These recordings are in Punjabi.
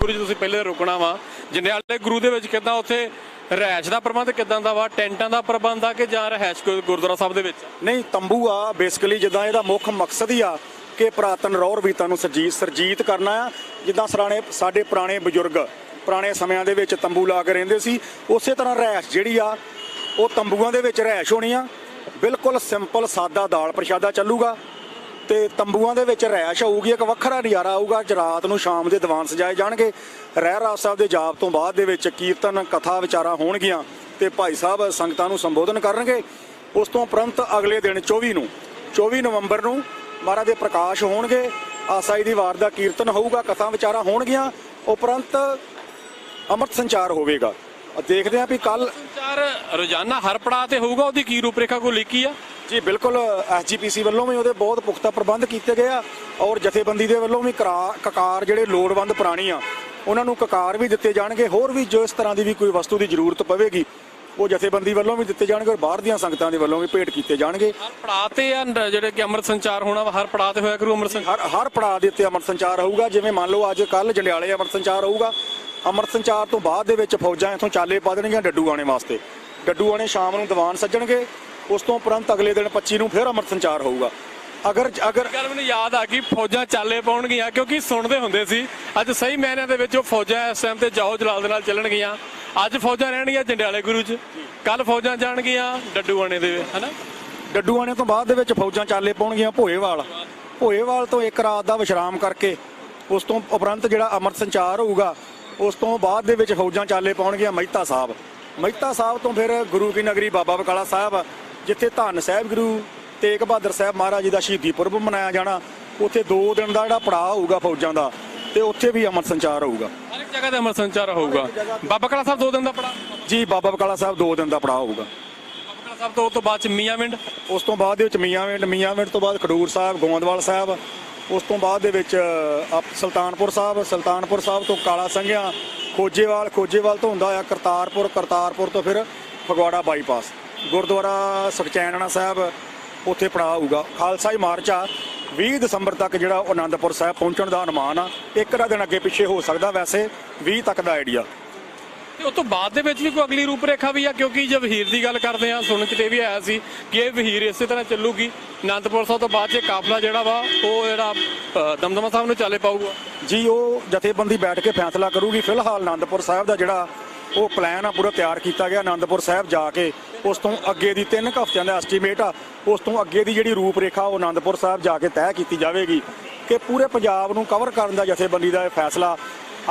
ਗੁਰੂ ਜੀ, ਤੁਸੀਂ ਪਹਿਲੇ ਰੁਕਣਾ ਵਾ। ਜੰਡਿਆਲੇ ਗੁਰੂ ਦੇ ਵਿੱਚ ਕਿਦਾਂ ਉੱਥੇ ਰਹਿائش ਦਾ ਪ੍ਰਬੰਧ ਕਿਦਾਂ ਦਾ ਵਾ? ਟੈਂਟਾਂ ਦਾ ਪ੍ਰਬੰਧ ਆ ਕਿ ਜਾਂ ਰਹਿائش ਕੋਈ ਗੁਰਦੁਆਰਾ ਸਾਹਿਬ ਦੇ ਵਿੱਚ? ਨਹੀਂ, ਤੰਬੂ ਆ। ਬੇਸਿਕਲੀ ਜਿੱਦਾਂ ਇਹਦਾ ਮੁੱਖ ਮਕਸਦ ਹੀ ਆ ਕਿ ਪ੍ਰਾਤਨ ਰੌਰ ਵੀ ਨੂੰ ਸਰਜੀਤ ਸਰਜੀਤ ਕਰਨਾ ਆ। ਜਿੱਦਾਂ ਸਰਾਣੇ ਸਾਡੇ ਪੁਰਾਣੇ ਬਜ਼ੁਰਗ ਪੁਰਾਣੇ ਸਮਿਆਂ ਦੇ ਵਿੱਚ ਤੰਬੂ ਲਾ ਕੇ ਰਹਿੰਦੇ ਸੀ, ਉਸੇ ਤਰ੍ਹਾਂ ਰਹਿਸ਼ ਜਿਹੜੀ ਆ, ਉਹ ਤੰਬੂਆਂ ਦੇ ਵਿੱਚ ਰਹਿائش ਹੋਣੀ ਆ। ਬਿਲਕੁਲ ਸਿੰਪਲ ਸਾਦਾ ਦਾਲ ਪ੍ਰਸ਼ਾਦਾ ਚੱਲੂਗਾ। ਤੇ ਤੰਬੂਆਂ ਦੇ ਵਿੱਚ ਰਹਿائش ਹੋਊਗੀ ਇੱਕ ਵੱਖਰਾ ਨਜ਼ਾਰਾ ਆਊਗਾ, ਅੱਜ ਰਾਤ ਨੂੰ ਸ਼ਾਮ ਦੇ ਦੀਵਾਨ ਸਜਾਏ ਜਾਣਗੇ। ਰਹਿ ਰਾਤ ਸਾਹਿਬ ਦੇ ਜਾਪ ਤੋਂ ਬਾਅਦ ਦੇ ਵਿੱਚ ਕੀਰਤਨ, ਕਥਾ, ਵਿਚਾਰਾ ਹੋਣਗੀਆਂ ਤੇ ਭਾਈ ਸਾਹਿਬ ਸੰਗਤਾਂ ਨੂੰ ਸੰਬੋਧਨ ਕਰਨਗੇ। ਉਸ ਤੋਂ ਉਪਰੰਤ ਅਗਲੇ ਦਿਨ 24 ਨੂੰ 24 ਨਵੰਬਰ ਨੂੰ ਮਹਾਰਾਜ ਦੇ ਪ੍ਰਕਾਸ਼ ਹੋਣਗੇ। ਆਸਾਈ ਦੀ ਵਾਰ ਦਾ ਕੀਰਤਨ ਹੋਊਗਾ, ਕਥਾ, ਵਿਚਾਰਾ ਹੋਣਗੀਆਂ। ਉਪਰੰਤ ਅੰਮ੍ਰਿਤ ਸੰਚਾਰ ਹੋਵੇਗਾ। ਦੇਖਦੇ ਆਂ ਵੀ ਕੱਲ ਸੰਚਾਰ ਰੋਜ਼ਾਨਾ ਹਰ ਪੜਾਅ ਤੇ ਹੋਊਗਾ, ਉਹਦੀ ਕੀ ਰੂਪਰੇਖਾ ਕੋ ਲਿਖੀ ਆ? ਜੀ ਬਿਲਕੁਲ ਐਸਜੀਪੀਸੀ ਵੱਲੋਂ ਵੀ ਉਹਦੇ ਬਹੁਤ ਪੁਖਤਾ ਪ੍ਰਬੰਧ ਕੀਤੇ ਗਏ ਆ ਔਰ ਜਥੇਬੰਦੀ ਦੇ ਵੱਲੋਂ ਵੀ ਕਰਾ- ਕਕਾਰ ਜਿਹੜੇ ਲੋੜਵੰਦ ਪ੍ਰਾਣੀ ਆ ਉਹਨਾਂ ਨੂੰ ਕਕਾਰ ਵੀ ਦਿੱਤੇ ਜਾਣਗੇ। ਹੋਰ ਵੀ ਜੋ ਇਸ ਤਰ੍ਹਾਂ ਦੀ ਵੀ ਕੋਈ ਵਸਤੂ ਦੀ ਜ਼ਰੂਰਤ ਪਵੇਗੀ ਉਹ ਜਥੇਬੰਦੀ ਵੱਲੋਂ ਵੀ ਦਿੱਤੇ ਜਾਣਗੇ ਔਰ ਬਾਹਰ ਦੀਆਂ ਸੰਗਤਾਂ ਦੇ ਵੱਲੋਂ ਵੀ ਭੇਟ ਕੀਤੇ ਜਾਣਗੇ। ਹਰ ਪੜਾਅ ਤੇ ਆ ਜਿਹੜੇ ਕਿ ਅੰਮ੍ਰਿਤ ਸੰਚਾਰ ਹੋਣਾ ਹਰ ਪੜਾਅ ਤੇ ਹੋਇਆ ਕਰੂ ਅੰਮ੍ਰਿਤ ਸੰਚਾਰ? ਹਰ ਹਰ ਪੜਾਅ ਦੇ ਉੱਤੇ ਅੰਮ੍ਰਿਤ ਸੰਚਾਰ ਹੋਊਗਾ ਜਿਵੇਂ ਮੰਨ ਲਓ ਅੱਜ ਕੱਲ ਜੰਡਿਆਲੇ ਅੰਮ੍ਰਿਤ ਸੰਚਾਰ ਹੋਊਗਾ। ਅੰਮ੍ਰਿਤ ਸੰਚਾਰ ਤੋਂ ਬਾਅਦ ਦੇ ਵਿੱਚ ਫੌਜਾਂ ਇੱਥੋਂ ਚਾਲੇ ਪਾ ਦੇਣਗੀਆਂ ਡੱਡੂ ਆਣੇ ਵਾਸਤੇ। ਡੱਡੂ ਆਣੇ ਸ਼ਾਮ ਨੂੰ ਦੀਵਾਨ ਸੱਜਣਗੇ। ਉਸ ਤੋਂ ਉਪਰੰਤ ਅਗਲੇ ਦਿਨ 25 ਨੂੰ ਫਿਰ ਅੰਮ੍ਰਿਤ ਸੰਚਾਰ ਹੋਊਗਾ। ਅਗਰ ਅਗਰ ਗੱਲ ਮੈਨੂੰ ਯਾਦ ਆ ਗਈ ਫੌਜਾਂ ਚਾਲੇ ਪਾਉਣਗੀਆਂ ਕਿਉਂਕਿ ਸੁਣਦੇ ਹੁੰਦੇ ਸੀ ਅੱਜ ਸਹੀ ਮਾਇਨਿਆਂ ਦੇ ਵਿੱਚ ਉਹ ਫੌਜਾਂ ਇਸ ਟਾਈਮ ਤੇ ਜਾਓ ਜਲਾਲ ਦੇ ਨਾਲ ਚੱਲਣਗੀਆਂ। ਅੱਜ ਫੌਜਾਂ ਰਹਿਣਗੀਆਂ ਜੰਡਿਆਲੇ ਗੁਰੂ ਚ ਕੱਲ ਫੌਜਾਂ ਜਾਣਗੀਆਂ ਡੱਡੂਆਣੇ ਦੇ ਹਨਾ? ਡੱਡੂ ਆਣੇ ਤੋਂ ਬਾਅਦ ਦੇ ਵਿੱਚ ਫੌਜਾਂ ਚਾਲੇ ਪਾਉਣਗੀਆਂ ਭੋਏਵਾਲ। ਭੋਏਵਾਲ ਤੋਂ ਇੱਕ ਰਾਤ ਦਾ ਵਿਸ਼ਰਾਮ ਕਰਕੇ ਉਸ ਤੋਂ ਉਪਰੰਤ ਜਿਹੜਾ ਅੰਮ੍ਰਿਤ ਸੰਚਾਰ ਹੋਊਗਾ ਉਸ ਤੋਂ ਬਾਅਦ ਦੇ ਵਿੱਚ ਫੌਜਾਂ ਚਾਲੇ ਪਾਉਣਗੀਆਂ ਮਹਿਤਾ ਸਾਹਿਬ। ਮਹਿਤਾ ਸਾਹਿਬ ਤੋਂ ਫਿਰ ਗੁਰੂ ਕੀ ਨਗਰੀ ਬਾਬਾ ਬਕਾਲਾ ਸਾਹਿਬ ਜਿੱਥੇ ਧੰਨ ਸਾਹਿਬ ਗੁਰੂ ਤੇਗ ਬਹਾਦਰ ਸਾਹਿਬ ਮਹਾਰਾਜ ਜੀ ਦਾ ਸ਼ਹੀਦੀ ਪੁਰਬ ਮਨਾਇਆ ਜਾਣਾ ਉੱਥੇ 2 ਦਿਨ ਦਾ ਜਿਹੜਾ ਪੜਾਅ ਹੋਊਗਾ ਫੌਜਾਂ ਦਾ ਤੇ ਉੱਥੇ ਵੀ ਅੰਮ੍ਰਿਤ ਸੰਚਾਰ ਹੋਊਗਾ। ਹਰ ਇੱਕ ਜਗ੍ਹਾ ਤੇ ਅੰਮ੍ਰਿਤ ਸੰਚਾਰ ਹੋਊਗਾ। ਬਾਬਾ ਕਲਾ ਸਾਹਿਬ ਦੋ ਦਿਨ ਦਾ ਪੜਾ ਜੀ ਬਾਬਾ ਬਕਾਲਾ ਸਾਹਿਬ 2 ਦਿਨ ਦਾ ਪੜਾਅ ਹੋਊਗਾ। ਬਾਬਾ ਕਲਾ ਸਾਹਿਬ ਤੋਂ ਤੋਂ ਬਾਅਦ ਚ ਮੀਆਂਵਿੰਡ ਉਸ ਤੋਂ ਬਾਅਦ ਦੇ ਵਿੱਚ ਮੀਆਂਵਿੰਡ ਮੀਆਂਵਿੰਡ ਤੋਂ ਬਾਅਦ ਖਡੂਰ ਸਾਹਿਬ ਗੋਂਦਵਾਲ ਸਾਹਿਬ ਉਸ ਤੋਂ ਬਾਅਦ ਦੇ ਵਿੱਚ ਆਪ- ਸੁਲਤਾਨਪੁਰ ਸਾਹਿਬ ਸੁਲਤਾਨਪੁਰ ਸਾਹਿਬ ਤੋਂ ਕਾਲਾ ਸੰਘਿਆ ਖੋਜੇਵਾਲ ਖੋਜੇਵਾਲ ਤੋਂ ਹੁੰਦਾ ਹੋਇਆ ਕਰਤਾਰਪੁਰ ਕਰਤਾਰਪੁਰ ਤੋਂ ਫਿਰ ਫਗਵਾੜਾ ਬਾਈਪਾਸ। ਗੁਰਦੁਆਰਾ ਸੁਖਚੈਨਣਾ ਸਾਹਿਬ ਉੱਥੇ ਪੜਾ ਹੋਊਗਾ ਖਾਲਸਾ ਹੀ ਮਾਰਚ ਆ 20 ਦਸੰਬਰ ਤੱਕ ਜਿਹੜਾ ਉਹ ਆਨੰਦਪੁਰ ਸਾਹਿਬ ਪਹੁੰਚਣ ਦਾ ਅਨੁਮਾਨ ਆ ਇੱਕ ਦਾ ਦਿਨ ਅੱਗੇ ਪਿੱਛੇ ਹੋ ਸਕਦਾ ਵੈਸੇ 20 ਤੱਕ ਦਾ ਆਈਡੀਆ ਤੇ ਉਸ ਤੋਂ ਬਾਅਦ ਦੇ ਵਿੱਚ ਵੀ ਕੋਈ ਅਗਲੀ ਰੂਪਰੇਖਾ ਵੀ ਆ ਕਿਉਂਕਿ ਜੇ ਵਹੀਰ ਦੀ ਗੱਲ ਕਰਦੇ ਆ ਸੁਣਨ ਚ ਤੇ ਵੀ ਆਇਆ ਸੀ ਕਿ ਇਹ ਵਹੀਰ ਇਸੇ ਤਰ੍ਹਾਂ ਚੱਲੂਗੀ। ਆਨੰਦਪੁਰ ਸਾਹਿਬ ਤੋਂ ਬਾਅਦ ਜੇ ਕਾਫਲਾ ਜਿਹੜਾ ਵਾ ਉਹ ਜਿਹੜਾ ਦਮਦਮਾ ਸਾਹਿਬ ਨੂੰ ਚਾਲੇ ਪਾਊਗਾ। ਜੀ ਉਹ ਜਥੇਬੰਦੀ ਬੈਠ ਕੇ ਫੈਸਲਾ ਕਰੂਗੀ। ਫਿਲਹਾਲ ਆਨੰਦਪੁਰ ਸਾਹਿਬ ਦਾ ਜਿਹੜਾ ਉਹ ਪਲਾਨ ਆ, ਪੂਰਾ ਤਿਆਰ ਕੀਤਾ ਗਿਆ ਆਨੰਦਪੁਰ ਸਾਹਿਬ ਜਾ ਕੇ। ਉਸ ਤੋਂ ਅੱਗੇ ਦੀ 3 ਹਫ਼ਤਿਆਂ ਦਾ ਐਸਟੀਮੇਟ ਆ, ਉਸ ਤੋਂ ਅੱਗੇ ਦੀ ਜਿਹੜੀ ਰੂਪਰੇਖਾ ਉਹ ਆਨੰਦਪੁਰ ਸਾਹਿਬ ਜਾ ਕੇ ਤੈਅ ਕੀਤੀ ਜਾਵੇਗੀ ਕਿ ਪੂਰੇ ਪੰਜਾਬ ਨੂੰ ਕਵਰ ਕਰਨ ਦਾ ਜਥੇਬੰਦੀ ਦਾ ਇਹ ਫੈਸਲਾ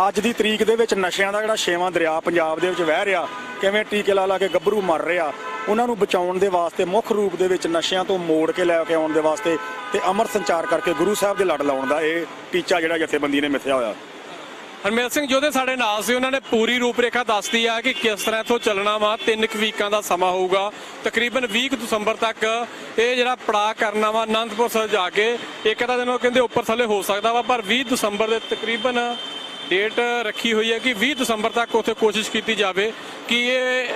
ਅੱਜ ਦੀ ਤਰੀਕ ਦੇ ਵਿੱਚ ਨਸ਼ਿਆਂ ਦਾ ਜਿਹੜਾ ਛੇਵਾਂ ਦਰਿਆ ਪੰਜਾਬ ਦੇ ਵਿੱਚ ਵਹਿ ਰਿਹਾ, ਕਿਵੇਂ ਟੀਕੇ ਲਾ ਲਾ ਕੇ ਗੱਭਰੂ ਮਰ ਰਿਹਾ, ਉਹਨਾਂ ਨੂੰ ਬਚਾਉਣ ਦੇ ਵਾਸਤੇ ਮੁੱਖ ਰੂਪ ਦੇ ਵਿੱਚ ਨਸ਼ਿਆਂ ਤੋਂ ਮੋੜ ਕੇ ਲੈ ਕੇ ਆਉਣ ਦੇ ਵਾਸਤੇ ਤੇ ਅਮਰ ਸੰਚਾਰ ਕਰਕੇ ਗੁਰੂ ਸਾਹਿਬ ਦੇ ਲੜ ਲਾਉਣ ਦਾ ਇਹ ਟੀਚਾ ਜਿਹੜਾ ਜਥੇਬੰਦੀ ਨੇ ਮਿਥਿਆ ਹੋਇਆ। ਹਰਮੇਲ ਸਿੰਘ ਜੋਧੇ ਸਾਡੇ ਨਾਲ ਸੀ, ਉਹਨਾਂ ਨੇ ਪੂਰੀ ਰੂਪਰੇਖਾ ਦੱਸਦੀ ਆ ਕਿ ਕਿਸ ਤਰ੍ਹਾਂ ਇੱਥੋਂ ਚੱਲਣਾ ਵਾ। ਤਿੰਨ ਕੁ ਵੀਕਾਂ ਦਾ ਸਮਾਂ ਹੋਊਗਾ। ਤਕਰੀਬਨ 20 ਕੁ ਦਸੰਬਰ ਤੱਕ ਇਹ ਜਿਹੜਾ ਪੜਾਅ ਕਰਨਾ ਵਾ ਆਨੰਦਪੁਰ ਸਾਹਿਬ ਜਾ ਕੇ, ਇੱਕ ਤਾਂ ਦਿਨ ਉਹ ਕਹਿੰਦੇ ਉੱਪਰ ਥੱਲੇ ਹੋ ਸਕਦਾ ਵਾ, ਪਰ 20 ਦਸੰਬਰ ਦੇ ਤਕਰੀਬਨ ਡੇਟ ਰੱਖੀ ਹੋਈ ਹੈ ਕਿ 20 ਦਸੰਬਰ ਤੱਕ ਉੱਥੇ ਕੋਸ਼ਿਸ਼ ਕੀਤੀ ਜਾਵੇ ਕਿ ਇਹ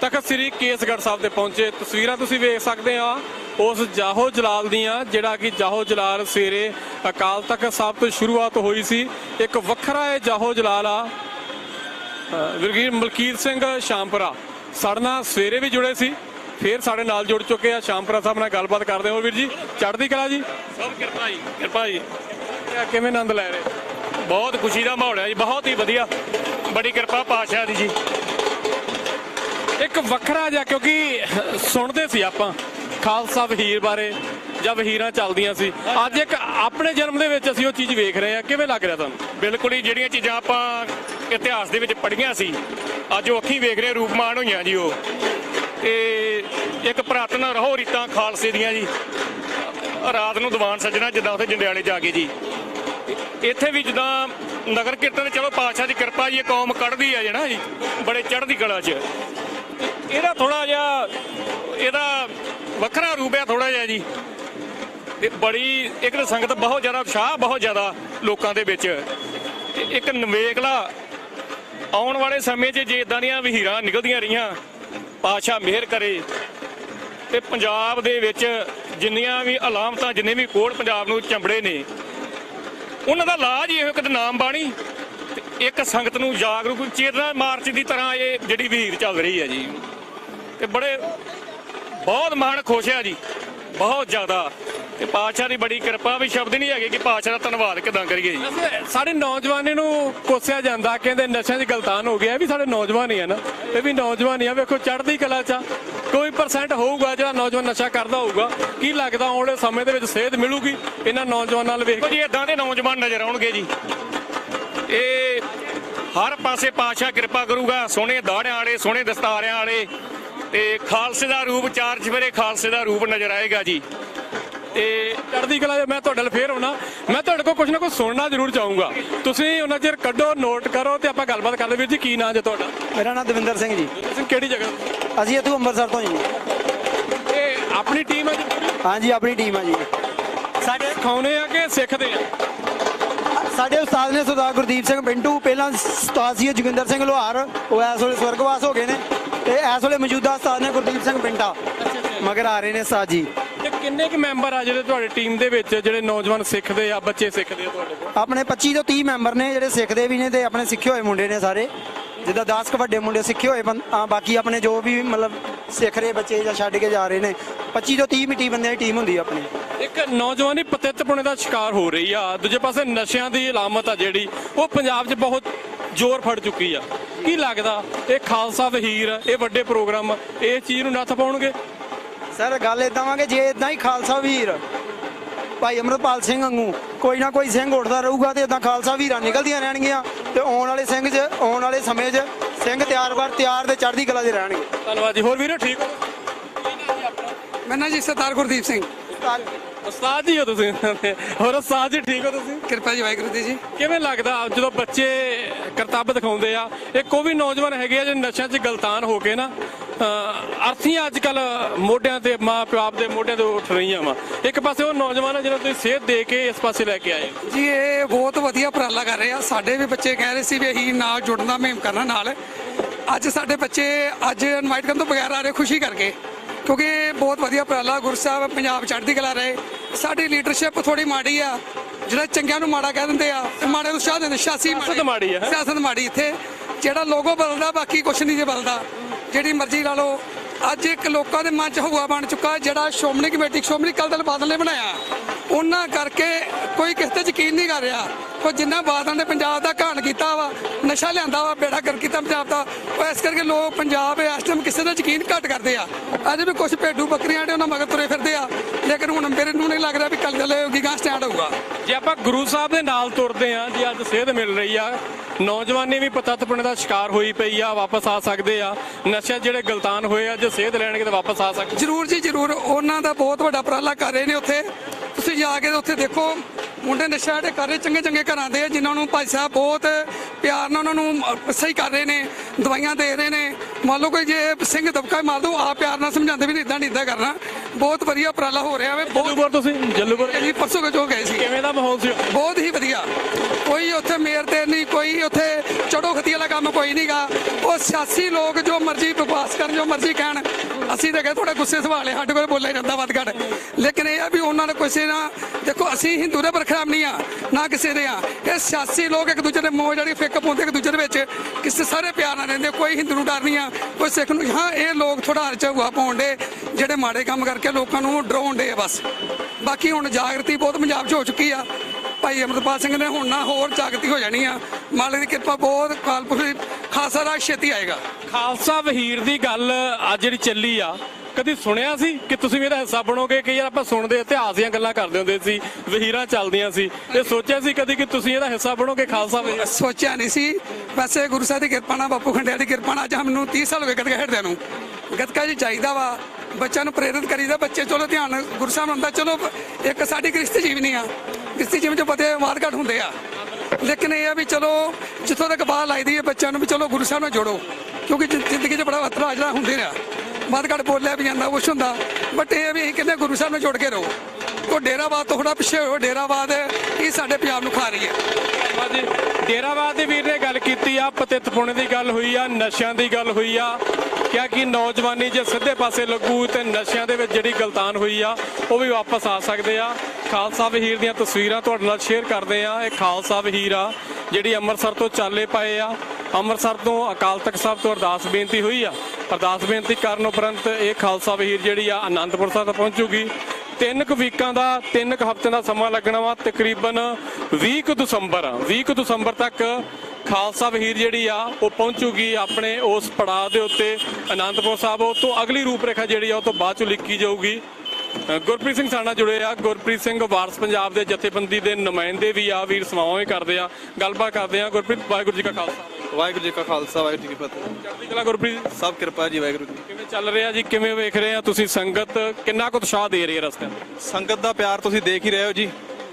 ਤਖਤ ਸ੍ਰੀ ਕੇਸਗੜ੍ਹ ਸਾਹਿਬ ਤੇ ਪਹੁੰਚੇ। ਤਸਵੀਰਾਂ ਤੁਸੀਂ ਵੇਖ ਸਕਦੇ ਆ ਉਸ ਜਾਹੋ ਜਲਾਲ ਦੀਆਂ ਜਿਹੜਾ ਕਿ ਜਾਹੋ ਜਲਾਲ ਸਵੇਰੇ ਅਕਾਲ ਤਖਤ ਸਾਹਿਬ ਤੋਂ ਸ਼ੁਰੂਆਤ ਹੋਈ ਸੀ। ਇੱਕ ਵੱਖਰਾ ਇਹ ਜਾਹੋ ਜਲਾਲ ਆ। ਵੀਰਗੀਰ ਮਲਕੀਤ ਸਿੰਘ ਸ਼ਾਮਪੁਰਾ ਸਾਡੇ ਨਾਲ ਸਵੇਰੇ ਵੀ ਜੁੜੇ ਸੀ ਫੇਰ ਸਾਡੇ ਨਾਲ ਜੁੜ ਚੁੱਕੇ ਆ। ਸ਼ਾਮਪੁਰਾ ਸਾਹਿਬ ਨਾਲ ਗੱਲਬਾਤ ਕਰਦੇ ਹਾਂ ਵੀਰ ਜੀ। ਚੜ੍ਹਦੀ ਕਲਾ ਜੀ? ਸਭ ਕਿਰਪਾ ਜੀ ਕਿਰਪਾ ਜੀ। ਕਿਵੇਂ ਆਨੰਦ ਲੈ ਰਹੇ? ਬਹੁਤ ਖੁਸ਼ੀ ਦਾ ਮਾਹੌਲ ਹੈ ਜੀ ਬਹੁਤ ਹੀ ਵਧੀਆ। ਬੜੀ ਕਿਰਪਾ ਪਾਤਸ਼ਾਹ ਦੀ ਜੀ। ਇੱਕ ਵੱਖਰਾ ਜਿਹਾ, ਕਿਉਂਕਿ ਸੁਣਦੇ ਸੀ ਆਪਾਂ ਖਾਲਸਾ ਵਹੀਰ ਬਾਰੇ ਜਾਂ ਵਹੀਰਾਂ ਚੱਲਦੀਆਂ ਸੀ। ਅੱਜ ਇੱਕ ਆਪਣੇ ਜਨਮ ਦੇ ਵਿੱਚ ਅਸੀਂ ਉਹ ਚੀਜ਼ ਵੇਖ ਰਹੇ ਹਾਂ। ਕਿਵੇਂ ਲੱਗ ਰਿਹਾ ਤੁਹਾਨੂੰ? ਬਿਲਕੁਲ ਹੀ ਜਿਹੜੀਆਂ ਚੀਜ਼ਾਂ ਆਪਾਂ ਇਤਿਹਾਸ ਦੇ ਵਿੱਚ ਪੜ੍ਹੀਆਂ ਸੀ, ਅੱਜ ਉਹ ਅੱਖੀਂ ਵੇਖ ਰਹੇ ਰੂਪਮਾਨ ਹੋਈਆਂ ਜੀ ਉਹ। ਤੇ ਇੱਕ ਪ੍ਰਾਤਨ ਰਹੋ ਰੀਤਾਂ ਖਾਲਸੇ ਦੀਆਂ ਜੀ। ਰਾਤ ਨੂੰ ਦੀਵਾਨ ਸੱਜਣਾ ਜਿੱਦਾਂ ਉੱਥੇ ਜੰਡਿਆਲੇ ਜਾ ਕੇ ਜੀ। ਇੱਥੇ ਵੀ ਜਿੱਦਾਂ ਨਗਰ ਕੀਰਤਨ, ਚਲੋ ਪਾਤਸ਼ਾਹ ਦੀ ਕਿਰਪਾ ਜੀ, ਇਹ ਕੌਮ ਕੱਢਦੀ ਆ ਜਣਾ ਜੀ, ਬੜੇ ਚੜ੍ਹਦੀ ਕਲਾ 'ਚ। ਇਹਦਾ ਥੋੜਾ ਜਿਹਾ, ਇਹਦਾ ਵੱਖਰਾ ਰੂਪ ਹੈ ਥੋੜਾ ਜਿਹਾ ਜੀ। ਤੇ ਬੜੀ, ਇੱਕ ਤਾਂ ਸੰਗਤ ਬਹੁਤ ਜ਼ਿਆਦਾ ਉਤਸ਼ਾਹ, ਬਹੁਤ ਜ਼ਿਆਦਾ ਲੋਕਾਂ ਦੇ ਵਿੱਚ। ਤੇ ਇੱਕ ਨਵੇਕਲਾ, ਆਉਣ ਵਾਲੇ ਸਮੇਂ 'ਚ ਜੇ ਇਦਾਂ ਦੀਆਂ ਵਹੀਰਾਂ ਨਿਕਲਦੀਆਂ ਰਹੀਆਂ ਪਾਸ਼ਾ ਮਿਹਰ ਕਰੇ। ਤੇ ਪੰਜਾਬ ਦੇ ਵਿੱਚ ਜਿੰਨੀਆਂ ਵੀ ਅਲਾਮਤਾਂ, ਜਿੰਨੇ ਵੀ ਕੋੜ ਪੰਜਾਬ ਨੂੰ ਚੰਬੜੇ ਨੇ, ਉਹਨਾਂ ਦਾ ਲਾਜ ਹੀ ਇਹੋ ਇੱਕ ਨਾਮ ਬਾਣੀ। ਤੇ ਇੱਕ ਸੰਗਤ ਨੂੰ ਜਾਗਰੂਕ, ਚੇਤਨਾ ਮਾਰਚ ਦੀ ਤਰ੍ਹਾਂ ਇਹ ਜਿਹੜੀ ਵੀਰ ਚੱਲ ਰਹੀ ਹੈ ਜੀ। ਤੇ ਬੜੇ ਬਹੁਤ ਮਨ ਖੁਸ਼ ਆ ਜੀ। ਬਹੁਤ ਜ਼ਿਆਦਾ। ਤੇ ਪਾਤਸ਼ਾਹ ਦੀ ਬੜੀ ਕਿਰਪਾ ਵੀ ਸ਼ਬਦ ਨਹੀਂ ਹੈਗੇ ਕਿ ਪਾਤਸ਼ਾਹ ਦਾ ਧੰਨਵਾਦ ਕਿਦਾਂ ਕਰੀਏ ਜੀ। ਸਾਡੇ ਨੌਜਵਾਨੀ ਨੂੰ ਕੋਸਿਆ ਜਾਂਦਾ ਕਹਿੰਦੇ ਨਸ਼ਿਆਂ 'ਚ ਗਲਤਾਨ ਹੋ ਗਿਆ ਇਹ ਵੀ ਸਾਡੇ ਨੌਜਵਾਨ ਹੀ ਆ ਨਾ। ਇਹ ਵੀ ਨੌਜਵਾਨ ਹੀ ਆ ਵੇਖੋ ਚੜ੍ਹਦੀ ਕਲਾ 'ਚ। ਕੋਈ ਪਰਸੈਂਟ ਹੋਊਗਾ ਜਿਹੜਾ ਨੌਜਵਾਨ ਨਸ਼ਾ ਕਰਦਾ ਹੋਊਗਾ ਕੀ ਲੱਗਦਾ ਆਉਣ ਵਾਲੇ ਸਮੇਂ ਦੇ ਵਿੱਚ ਸੇਧ ਮਿਲੂਗੀ ਇਹਨਾਂ ਨੌਜਵਾਨਾਂ ਨਾਲ ਵੇਖ ਜੀ ਇਦਾਂ ਦੇ ਨੌਜਵਾਨ ਨਜ਼ਰ ਆਉਣਗੇ ਜੀ। ਇਹ ਹਰ ਪਾਸੇ ਪਾਤਸ਼ਾਹ ਕਿਰਪਾ ਕਰੂਗਾ ਸੋਹਣੇ ਦਾੜਿਆਂ ਵਾਲੇ ਸੋਹਣੇ ਦਸਤਾਰਿਆਂ ਵਾਲੇ ਤੇ ਖਾਲਸੇ ਦਾ ਰੂਪ ਚਾਰ ਚਫੇਰੇ ਖਾਲਸੇ ਦਾ ਰੂਪ ਨਜ਼ਰ ਆਏਗਾ ਜੀ। ਤੇ ਚੜ੍ਹਦੀ ਕਲਾ ਮੈਂ ਤੁਹਾਡੇ ਨਾਲ ਫੇਰ ਆਉਣਾ। ਮੈਂ ਤੁਹਾਡੇ ਕੋਲ ਕੁਝ ਨਾ ਕੁਝ ਸੁਣਨਾ ਜ਼ਰੂਰ ਚਾਹੂੰਗਾ। ਤੁਸੀਂ ਉਹਨਾਂ ਚਿਰ ਕੱਢੋ ਨੋਟ ਕਰੋ ਤੇ ਆਪਾਂ ਗੱਲਬਾਤ ਕਰਦੇ ਵੀਰ ਜੀ ਕੀ ਨਾਂ ਜੇ ਤੁਹਾਡਾ? ਮੇਰਾ ਨਾਮ ਦਵਿੰਦਰ ਸਿੰਘ ਜੀ। ਤੁਸੀਂ ਕਿਹੜੀ ਜਗ੍ਹਾ? ਅਸੀਂ ਇੱਥੋਂ ਅੰਮ੍ਰਿਤਸਰ ਤੋਂ ਜੀ। ਇਹ ਆਪਣੀ ਟੀਮ ਹੈ ਜੀ ਹਾਂਜੀ ਆਪਣੀ ਟੀਮ ਆ ਜੀ। ਸਾਡੇ ਖਾਉਨੇ ਆ ਕਿ ਸਿੱਖਦੇ ਆ? ਸਾਡੇ ਉਸਤਾਦ ਨੇ ਸਰਦਾਰ ਗੁਰਦੀਪ ਸਿੰਘ ਪਿੰਟੂ ਪਹਿਲਾਂ ਉਸਤਾਦ ਸੀ ਜੋਗਿੰਦਰ ਸਿੰਘ ਲੋਹਾਰ ਉਹ ਇਸ ਵੇਲੇ ਸਵਰਗਵਾਸ ਹੋ ਗਏ ਨੇ। ਤੇ ਇਸ ਵੇਲੇ ਮੌਜੂਦਾ ਉਸਤਾਦ ਨੇ ਗੁਰਦੀਪ ਸਿੰਘ ਪਿੰਟਾ ਮਗਰ ਆ ਰਹੇ ਨੇ ਉਸਤਾਦ ਜੀ। ਤੇ ਕਿੰਨੇ ਕੁ ਮੈਂਬਰ ਆ ਜਿਹੜੇ ਤੁਹਾਡੀ ਟੀਮ ਦੇ ਵਿੱਚ ਜਿਹੜੇ ਨੌਜਵਾਨ ਸਿੱਖਦੇ ਆ ਬੱਚੇ ਸਿੱਖਦੇ ਆ ਤੁਹਾਡੇ ਕੋਲ? ਆਪਣੇ 25 ਤੋਂ 30 ਮੈਂਬਰ ਨੇ ਜਿਹੜੇ ਸਿੱਖਦੇ ਵੀ ਨੇ ਤੇ ਆਪਣੇ ਸਿੱਖੇ ਹੋਏ ਮੁੰਡੇ ਨੇ ਸਾਰੇ। ਜਿੱਦਾਂ 10 ਕੁ ਵੱਡੇ ਮੁੰਡੇ ਸਿੱਖੇ ਹੋਏ ਬੰ- ਆ ਬਾਕੀ ਆਪਣੇ ਜੋ ਵੀ ਮਤਲਬ ਸਿੱਖ ਰਹੇ ਬੱਚੇ ਜਾਂ ਛੱਡ ਕੇ ਜਾ ਰਹੇ ਨੇ 25 ਤੋਂ 30 ਮਿੱਟੀ ਬੰਦਿਆਂ ਦੀ ਟੀਮ ਹੁੰਦੀ ਆ ਆਪਣੀ। ਇੱਕ ਨੌਜਵਾਨੀ ਪਤਿੱਤਪੁਣੇ ਦਾ ਸ਼ਿਕਾਰ ਹੋ ਰਹੀ ਆ। ਦੂਜੇ ਪਾਸੇ ਨਸ਼ਿਆਂ ਦੀ ਇਲਾਮਤ ਆ ਜਿਹੜੀ ਉਹ ਪੰਜਾਬ 'ਚ ਬਹੁਤ ਜ਼ੋਰ ਫੜ ਚੁੱਕੀ ਆ। ਕੀ ਲੱਗਦਾ ਇਹ ਖਾਲਸਾ ਵਹੀਰ ਇਹ ਵੱਡੇ ਪ੍ਰੋਗਰਾਮ ਇਹ ਚੀਜ਼ ਨੂੰ ਨੱਥ ਪਾਉਣਗੇ? ਸਰ ਗੱਲ ਇਦਾਂ ਵਾਂਗੇ ਜੇ ਇਦਾਂ ਹੀ ਖਾਲਸਾ ਵੀਰ ਭਾਈ ਅਮਰਪਾਲ ਸਿੰਘ ਵਾਂਗੂ ਕੋਈ ਨਾ ਕੋਈ ਸਿੰਘ ਉੱਠਦਾ ਰਹੂਗਾ ਤੇ ਇਦਾਂ ਖਾਲਸਾ ਵੀਰਾਂ ਨਿਕਲਦੀਆਂ ਰਹਿਣਗੀਆਂ ਤੇ ਆਉਣ ਵਾਲੇ ਸਿੰਘ 'ਚ ਆਉਣ ਵਾਲੇ ਸਮੇਂ 'ਚ ਸਿੰਘ ਤਿਆਰ ਬਰ ਤਿਆਰ ਤੇ ਚੜ੍ਹਦੀ ਕਲਾ 'ਚ ਰਹਿਣਗੇ। ਧੰਨਵਾਦ ਜੀ। ਹੋਰ ਵੀਰੇ ਠੀਕ ਹੋ? ਮੈਂ ਨਾ ਜੀ ਸਰਦਾਰ ਗੁਰਦੀਪ ਸਿੰਘ। ਉਸਤਾਦ ਜੀ ਹੋ ਤੁਸੀਂ? ਹੋਰ ਉਸਤਾਦ ਜੀ ਠੀਕ ਹੋ ਤੁਸੀਂ? ਕਿਰਪਾ ਜੀ ਵਾਹਿਗੁਰੂ ਦੀ ਜੀ। ਕਿਵੇਂ ਲੱਗਦਾ ਜਦੋਂ ਬੱਚੇ ਕਰਤੱਵ ਦਿਖਾਉਂਦੇ ਆ? ਇੱਕ ਉਹ ਵੀ ਨੌਜਵਾਨ ਹੈਗੇ ਆ ਜਿਹੜੇ ਨਸ਼ਿਆਂ 'ਚ ਗਲਤਾਨ ਹੋ ਕੇ ਨਾ ਅਰਥੀਆਂ ਅੱਜ ਕੱਲ ਮੋਢਿਆਂ ਤੇ ਮਾਂ ਪਿਓ ਆਪ ਦੇ ਮੋਢਿਆਂ ਤੇ ਉੱਠ ਰਹੀਆਂ ਵਾ। ਇੱਕ ਪਾਸੇ ਉਹ ਨੌਜਵਾਨ ਆ ਜਿਹਨਾਂ ਤੁਸੀਂ ਸੇਧ ਦੇ ਕੇ ਇਸ ਪਾਸੇ ਲੈ ਕੇ ਆਏ ਜੀ ਇਹ ਬਹੁਤ ਵਧੀਆ ਉਪਰਾਲਾ ਕਰ ਰਹੇ ਆ। ਸਾਡੇ ਵੀ ਬੱਚੇ ਕਹਿ ਰਹੇ ਸੀ ਵੀ ਅਸੀਂ ਨਾਲ ਜੁੜਨ ਮੁਹਿੰਮ ਕਰਨਾ ਨਾਲ। ਅੱਜ ਸਾਡੇ ਬੱਚੇ ਅੱਜ ਇਨਵਾਈਟ ਕਰਨ ਤੋਂ ਬਗੈਰ ਆ ਰਹੇ ਖੁਸ਼ੀ ਕਰਕੇ। ਕਿਉਂਕਿ ਬਹੁਤ ਵਧੀਆ ਉਪਰਾਲਾ ਗੁਰੂ ਸਾਹਿਬ ਪੰਜਾਬ ਚੜ੍ਹਦੀ ਕਲਾ ਰਹੇ। ਸਾਡੀ ਲੀਡਰਸ਼ਿਪ ਥੋੜੀ ਮਾੜੀ ਆ। ਜਿਹੜਾ ਚੰਗਿਆਂ ਨੂੰ ਮਾੜਾ ਕਹਿ ਦਿੰਦੇ ਆ ਤੇ ਮਾੜੇ ਨੂੰ ਸ਼ਾਹ ਦਿੰਦੇ ਸ਼ਾਸੀ ਸਿਆਸਤ ਮਾੜੀ ਆ? ਸਿਆਸਤ ਮਾੜੀ ਇੱਥੇ। ਜਿਹੜਾ ਲੋਗੋ ਬਦਲਦਾ ਬਾਕੀ ਕੁਛ ਨਹੀਂ ਜੇ ਬਦਲਦਾ। ਜਿਹੜੀ ਮਰਜ਼ੀ ਲਾ ਲਓ। ਅੱਜ ਇੱਕ ਲੋਕਾਂ ਦੇ ਮਨ 'ਚ ਹਵਾ ਬਣ ਚੁੱਕਾ ਜਿਹੜਾ ਸ਼੍ਰੋਮਣੀ ਕਮੇਟੀ ਸ਼੍ਰੋਮਣੀ ਅਕਾਲੀ ਦਲ ਬਾਦਲ ਨੇ ਬਣਾਇਆ। ਉਹਨਾਂ ਕਰਕੇ ਕੋਈ ਕਿਸੇ ਤੇ ਯਕੀਨ ਨਹੀਂ ਕਰ ਰਿਹਾ। ਉਹ ਜਿੰਨਾ ਬਾਦਲ ਨੇ ਪੰਜਾਬ ਦਾ ਘਾਣ ਕੀਤਾ ਵਾ ਨਸ਼ਾ ਲਿਆਂਦਾ ਵਾ ਬੇੜਾ ਕਰ ਕੀਤਾ ਪੰਜਾਬ ਦਾ ਉਹ ਇਸ ਕਰਕੇ ਲੋਕ ਪੰਜਾਬ ਇਸ ਟਾਈਮ ਕਿਸੇ ਦਾ ਯਕੀਨ ਘੱਟ ਕਰਦੇ ਆ। ਅੱਜ ਵੀ ਕੁਝ ਭੇਡੂ ਬੱਕਰੀਆਂ ਦੇ ਉਹਨਾਂ ਮਗਰ ਤੁਰੇ ਫਿਰਦੇ ਆ। ਲੇਕਿਨ ਹੁਣ ਮੇਰੇ ਨੂੰ ਨਹੀਂ ਲੱਗ ਰਿਹਾ ਵੀ ਕੱਲ ਚੱਲੇ ਗੀਗਾ ਸਟੈਂਡ ਹੋਊਗਾ। ਜੇ ਆਪਾਂ ਗੁਰੂ ਸਾਹਿਬ ਦੇ ਨਾਲ ਤੁਰਦੇ ਆ ਜੀ ਅੱਜ ਸੇਧ ਮਿਲ ਰਹੀ ਆ ਨੌਜਵਾਨੀ ਵੀ ਪਤਤਪੁਣੇ ਦਾ ਸ਼ਿਕਾਰ ਹੋਈ ਪਈ ਆ ਵਾਪਸ ਆ ਸਕਦੇ ਆ। ਨਸ਼ੇ ਜਿਹੜੇ ਗਲਤਾਨ ਹੋਏ ਆ ਜੇ ਸੇਧ ਲੈਣਗੇ ਤਾਂ ਵਾਪਸ ਆ ਸਕਦੇ ਜਰੂਰ ਜੀ ਜਰੂਰ। ਉਹਨਾਂ ਦਾ ਬਹੁਤ ਵੱਡਾ ਉਪਰਾਲਾ ਕਰ ਰਹੇ ਨੇ ਉੱਥੇ। ਤੁਸੀਂ ਜਾ ਕੇ ਉੱਥੇ ਦੇਖੋ ਮੁੰਡੇ ਨਸ਼ਾ ਜਿਹੜੇ ਕਰ ਰਹੇ ਚੰਗੇ ਚੰਗੇ ਘਰਾਂ ਦੇ ਆ, ਜਿਨ੍ਹਾਂ ਨੂੰ ਭਾਈ ਸਾਹਿਬ ਬਹੁਤ ਪਿਆਰ ਨਾਲ ਉਹਨਾਂ ਨੂੰ ਸਹੀ ਕਰ ਰਹੇ ਨੇ ਦਵਾਈਆਂ ਦੇ ਰਹੇ ਨੇ। ਮੰਨ ਲਓ ਕੋਈ ਜੇ ਸਿੰਘ ਦਬਕਾ ਮਾਰ ਦੋ ਆ ਪਿਆਰ ਨਾਲ ਸਮਝਾਉਂਦੇ ਵੀ ਨਹੀਂ ਇਦਾਂ ਨਹੀਂ ਇਦਾਂ ਕਰਨਾ। ਬਹੁਤ ਵਧੀਆ ਉਪਰਾਲਾ ਹੋ ਰਿਹਾ ਵੇ ਬਹੁਤ ਜੱਲੂਪੁਰ ਤੁਸੀਂ ਜੱਲੂਪੁਰ ਜੀ ਪਰਸੋਂ ਕੇ ਜੋ ਗਏ ਸੀ। ਕਿਵੇਂ ਦਾ ਮਾਹੌਲ ਸੀ? ਬਹੁਤ ਹੀ ਵਧੀਆ। ਕੋਈ ਉੱਥੇ ਮੇਰ ਤੇ ਨਹੀਂ ਕੋਈ ਉੱਥੇ ਚੜੋ ਖਤੀ ਵਾਲਾ ਕੰਮ ਕੋਈ ਨਹੀਂਗਾ ਉਹ ਸਿਆਸੀ ਲੋਕ ਜੋ ਮਰਜ਼ੀ ਬਕਵਾਸ ਕਰਨ ਜੋ ਮਰਜ਼ੀ ਕਹਿਣ ਅਸੀਂ ਤਾਂ ਕਹੇ ਥੋੜਾ ਗੁੱਸੇ ਸੁਭਾਲੇ ਸਾਡੇ ਕੋਲ ਬੋਲਿਆ ਜਾਂਦਾ ਵੱਧ ਘੱਟ। ਲੇਕਿਨ ਇਹ ਆ ਵੀ ਉਹਨਾਂ ਨੇ ਕਿਸੇ ਨਾਲ ਦੇਖੋ ਅਸੀਂ ਹਿੰਦੂ ਦੇ ਬਰਖਲਾਫ ਨਹੀਂ ਆ ਨਾ ਕਿਸੇ ਦੇ ਆ। ਇਹ ਸਿਆਸੀ ਲੋਕ ਇੱਕ ਦੂਜੇ ਦੇ ਮੋਹ ਜਿਹੜੀ ਫਿੱਕ ਪਾਉਂਦੇ ਇੱਕ ਦੂਜੇ ਦੇ ਵਿੱਚ ਕਿਸੇ ਸਾਰੇ ਪਿਆਰ ਨਾਲ ਰਹਿੰਦੇ ਕੋਈ ਹਿੰਦੂ ਨੂੰ ਡਰ ਨਹੀਂ ਆ ਕੋਈ ਸਿੱਖ ਨੂੰ ਹਾਂ ਇਹ ਲੋਕ ਥੋੜਾ ਹਰਚਾ ਪਾਉਂਦੇ ਜਿਹੜੇ ਮਾੜੇ ਕੰਮ ਕਰਕੇ ਲੋਕਾਂ ਨੂੰ ਡਰਾਉਂਦੇ ਆ ਬਸ। ਬਾਕੀ ਹੁਣ ਜਾਗਰਤੀ ਬਹੁਤ ਪੰਜਾਬ 'ਚ ਹੋ ਚੁੱਕੀ ਆ। ਭਾਈ ਅਮਰਪਾਲ ਸਿੰਘ ਨੇ ਹੁਣ ਨਾ ਹੋਰ ਜਾਗਰਤੀ ਹੋ ਜਾਣੀ ਆ। ਮਾਲਕ ਦੀ ਕਿਰਪਾ ਬਹੁਤ ਕਾਲਪੁਰ ਖਾਸਾ ਰਾਜ ਛੇਤੀ ਆਏਗਾ। ਖਾਲਸਾ ਵਹੀਰ ਦੀ ਗੱਲ ਅੱਜ ਜਿਹੜੀ ਚੱਲੀ ਆ ਕਦੀ ਸੁਣਿਆ ਸੀ ਕਿ ਤੁਸੀਂ ਮੇਰਾ ਹਿੱਸਾ ਬਣੋਗੇ ਕਿ ਯਾਰ ਆਪਾਂ ਸੁਣਦੇ ਇਤਿਹਾਸ ਦੀਆਂ ਗੱਲਾਂ ਕਰਦੇ ਹੁੰਦੇ ਸੀ ਵਹੀਰਾਂ ਚੱਲਦੀਆਂ ਸੀ। ਇਹ ਸੋਚਿਆ ਸੀ ਕਦੀ ਕਿ ਤੁਸੀਂ ਇਹਦਾ ਹਿੱਸਾ ਬਣੋਗੇ ਖਾਲਸਾ ਵਹੀਰ? ਸੋਚਿਆ ਨਹੀਂ ਸੀ। ਵੈਸੇ ਗੁਰੂ ਸਾਹਿਬ ਦੀ ਕਿਰਪਾ ਨਾਲ ਬਾਪੂ ਖੰਡਿਆ ਦੀ ਕਿਰਪਾ ਨਾਲ ਅੱਜ ਮੈਨੂੰ 30 ਸਾਲ ਹੋ ਗਏ ਗੱਤਕਾ ਖੇਡਦਿਆਂ ਨੂੰ। ਗੱਤਕਾ ਜੀ ਚਾਹੀਦਾ ਵਾ। ਬੱਚਿਆਂ ਨੂੰ ਪ੍ਰੇਰਿਤ ਕਰੀਦਾ ਬੱਚੇ, ਚਲੋ ਧਿਆਨ ਗੁਰੂ ਸਾਹਿਬ ਨੂੰ ਹੁੰਦਾ, ਚਲੋ ਇੱਕ ਸਾਡੀ ਗ੍ਰਸਤੀ ਜੀਵਨੀ ਆ। ਗ੍ਰਸਤੀ ਜੀਵਨ ਚ ਪਤੇ ਵਾਰ ਘੱਟ ਹੁੰਦੇ ਆ। ਲੇਕਿਨ ਇਹ ਆ ਵੀ ਚਲੋ ਜਿੱਥੋਂ ਤੱਕ ਬਾਹ ਲਾਈਦੀ ਹੈ ਬੱਚਿਆਂ ਨੂੰ ਵੀ ਚਲੋ ਗੁਰੂ ਸਾਹਿਬ ਨਾਲ ਜੋੜੋ, ਕਿਉਂਕਿ ਜ਼ਿੰਦਗੀ 'ਚ ਬੜਾ ਵਤਰਾ ਜਿਹੜਾ ਹੁੰਦੇ ਰਿਹਾ ਬਾਦ ਘੱਟ ਬੋਲਿਆ ਵੀ ਜਾਂਦਾ, ਕੁਛ ਹੁੰਦਾ ਬਟ ਇਹ ਵੀ ਕਹਿੰਦੇ ਗੁਰੂ ਸਾਹਿਬ ਨਾਲ ਜੋੜ ਕੇ ਰਹੋ। ਕੋ ਡੇਰਾਬਾਦ ਤੋਂ ਥੋੜਾ ਪਿੱਛੇ ਹੋ ਡੇਰਾਬਾਦ ਇਹ ਸਾਡੇ ਪੰਜਾਬ ਨੂੰ ਖਾ ਰਹੀ ਹੈ। ਧੰਨਵਾਦ ਜੀ ਡੇਰਾਬਾਦ ਦੇ ਵੀਰ ਨੇ ਗੱਲ ਕੀਤੀ ਆ, ਪਤਿੱਤਪੁਣੇ ਦੀ ਗੱਲ ਹੋਈ ਆ, ਨਸ਼ਿਆਂ ਦੀ ਗੱਲ ਹੋਈ ਆ ਕਿਹਾ ਕਿ ਨੌਜਵਾਨੀ ਜੇ ਸਿੱਧੇ ਪਾਸੇ ਲੱਗੂ ਤੇ ਨਸ਼ਿਆਂ ਦੇ ਵਿੱਚ ਜਿਹੜੀ ਗਲਤਾਨ ਹੋਈ ਆ, ਉਹ ਵੀ ਵਾਪਸ ਆ ਸਕਦੇ ਆ। ਖਾਲਸਾ ਵਹੀਰ ਦੀਆਂ ਤਸਵੀਰਾਂ ਤੁਹਾਡੇ ਨਾਲ ਸ਼ੇਅਰ ਕਰਦੇ ਆ, ਇਹ ਖਾਲਸਾ ਵਹੀਰ ਆ, ਜਿਹੜੀ ਅੰਮ੍ਰਿਤਸਰ ਤੋਂ ਚਾਲੇ ਪਏ ਆ। ਅੰਮ੍ਰਿਤਸਰ ਤੋਂ ਅਕਾਲ ਤਖਤ ਸਾਹਿਬ ਤੋਂ ਅਰਦਾਸ ਬੇਨਤੀ ਹੋਈ ਆ। ਅਰਦਾਸ ਬੇਨਤੀ ਕਰਨ ਉਪਰੰਤ ਇਹ ਖਾਲਸਾ ਵਹੀਰ ਜਿਹੜੀ ਆ ਆਨੰਦਪੁਰ ਸਾਹਿਬ ਪਹੁੰਚੂਗੀ। ਤਿੰਨ ਕੁ ਵੀਕਾਂ ਦਾ, ਤਿੰਨ ਕੁ ਹਫ਼ਤਿਆਂ ਦਾ ਸਮਾਂ ਲੱਗਣਾ ਵਾ, ਤਕਰੀਬਨ 20 ਕੁ ਦਸੰਬਰ 20 ਕੁ ਦਸੰਬਰ ਤੱਕ ਖਾਲਸਾ ਵਹੀਰ ਜਿਹੜੀ ਆ, ਉਹ ਪਹੁੰਚੂਗੀ ਆਪਣੇ ਉਸ ਪੜਾਅ ਦੇ ਉੱਤੇ ਅਨੰਦਪੁਰ ਸਾਹਿਬ। ਉਹ ਤੋਂ ਅਗਲੀ ਰੂਪਰੇਖਾ ਜਿਹੜੀ ਆ, ਉਹ ਤੋਂ ਬਾਅਦ ਚ ਲਿਖੀ ਜਾਊਗੀ। ਗੁਰਪ੍ਰੀਤ ਸਿੰਘ ਸਾਨਾ ਜੁੜੇ ਆ। ਗੁਰਪ੍ਰੀਤ ਸਿੰਘ ਵਾਰਸ ਪੰਜਾਬ ਦੇ ਜਥੇਬੰਦੀ ਦੇ ਨੁਮਾਇੰਦੇ ਵੀ ਆ, ਵੀਰ ਸਮਾਵਾਂ ਵੀ ਕਰਦੇ ਆ। ਗੱਲਬਾਤ ਕਰਦੇ ਆ। ਗੁਰਪ੍ਰੀਤ, ਵਾਹਿਗੁਰੂ ਜੀ ਕਾ ਖਾਲਸਾ। ਵਾਹਿਗੁਰੂ ਜੀ ਕਾ ਖਾਲਸਾ ਵਾਹਿਗੁਰੂ ਜੀ ਕੀ ਫਤਿਹ। ਚੜ੍ਹਦੀ ਕਲਾ ਗੁਰਪ੍ਰੀਤ ਸਭ ਕਿਰਪਾ ਜੀ ਵਾਹਿਗੁਰੂ ਦੀ ਕਿਵੇਂ ਚੱਲ ਰਿਹਾ ਜੀ? ਕਿਵੇਂ ਵੇਖ ਰਹੇ ਆ ਤੁਸੀਂ ਸੰਗਤ? ਕਿੰਨਾ ਕੁ ਉਤਸ਼ਾਹ ਦੇ ਰਹੀ ਹੈ ਰਸਤੇ ਤੇ? ਸੰਗਤ ਦਾ ਪਿਆਰ ਤੁਸੀਂ ਦੇਖ ਹੀ ਰਹੇ ਹੋ ਜੀ।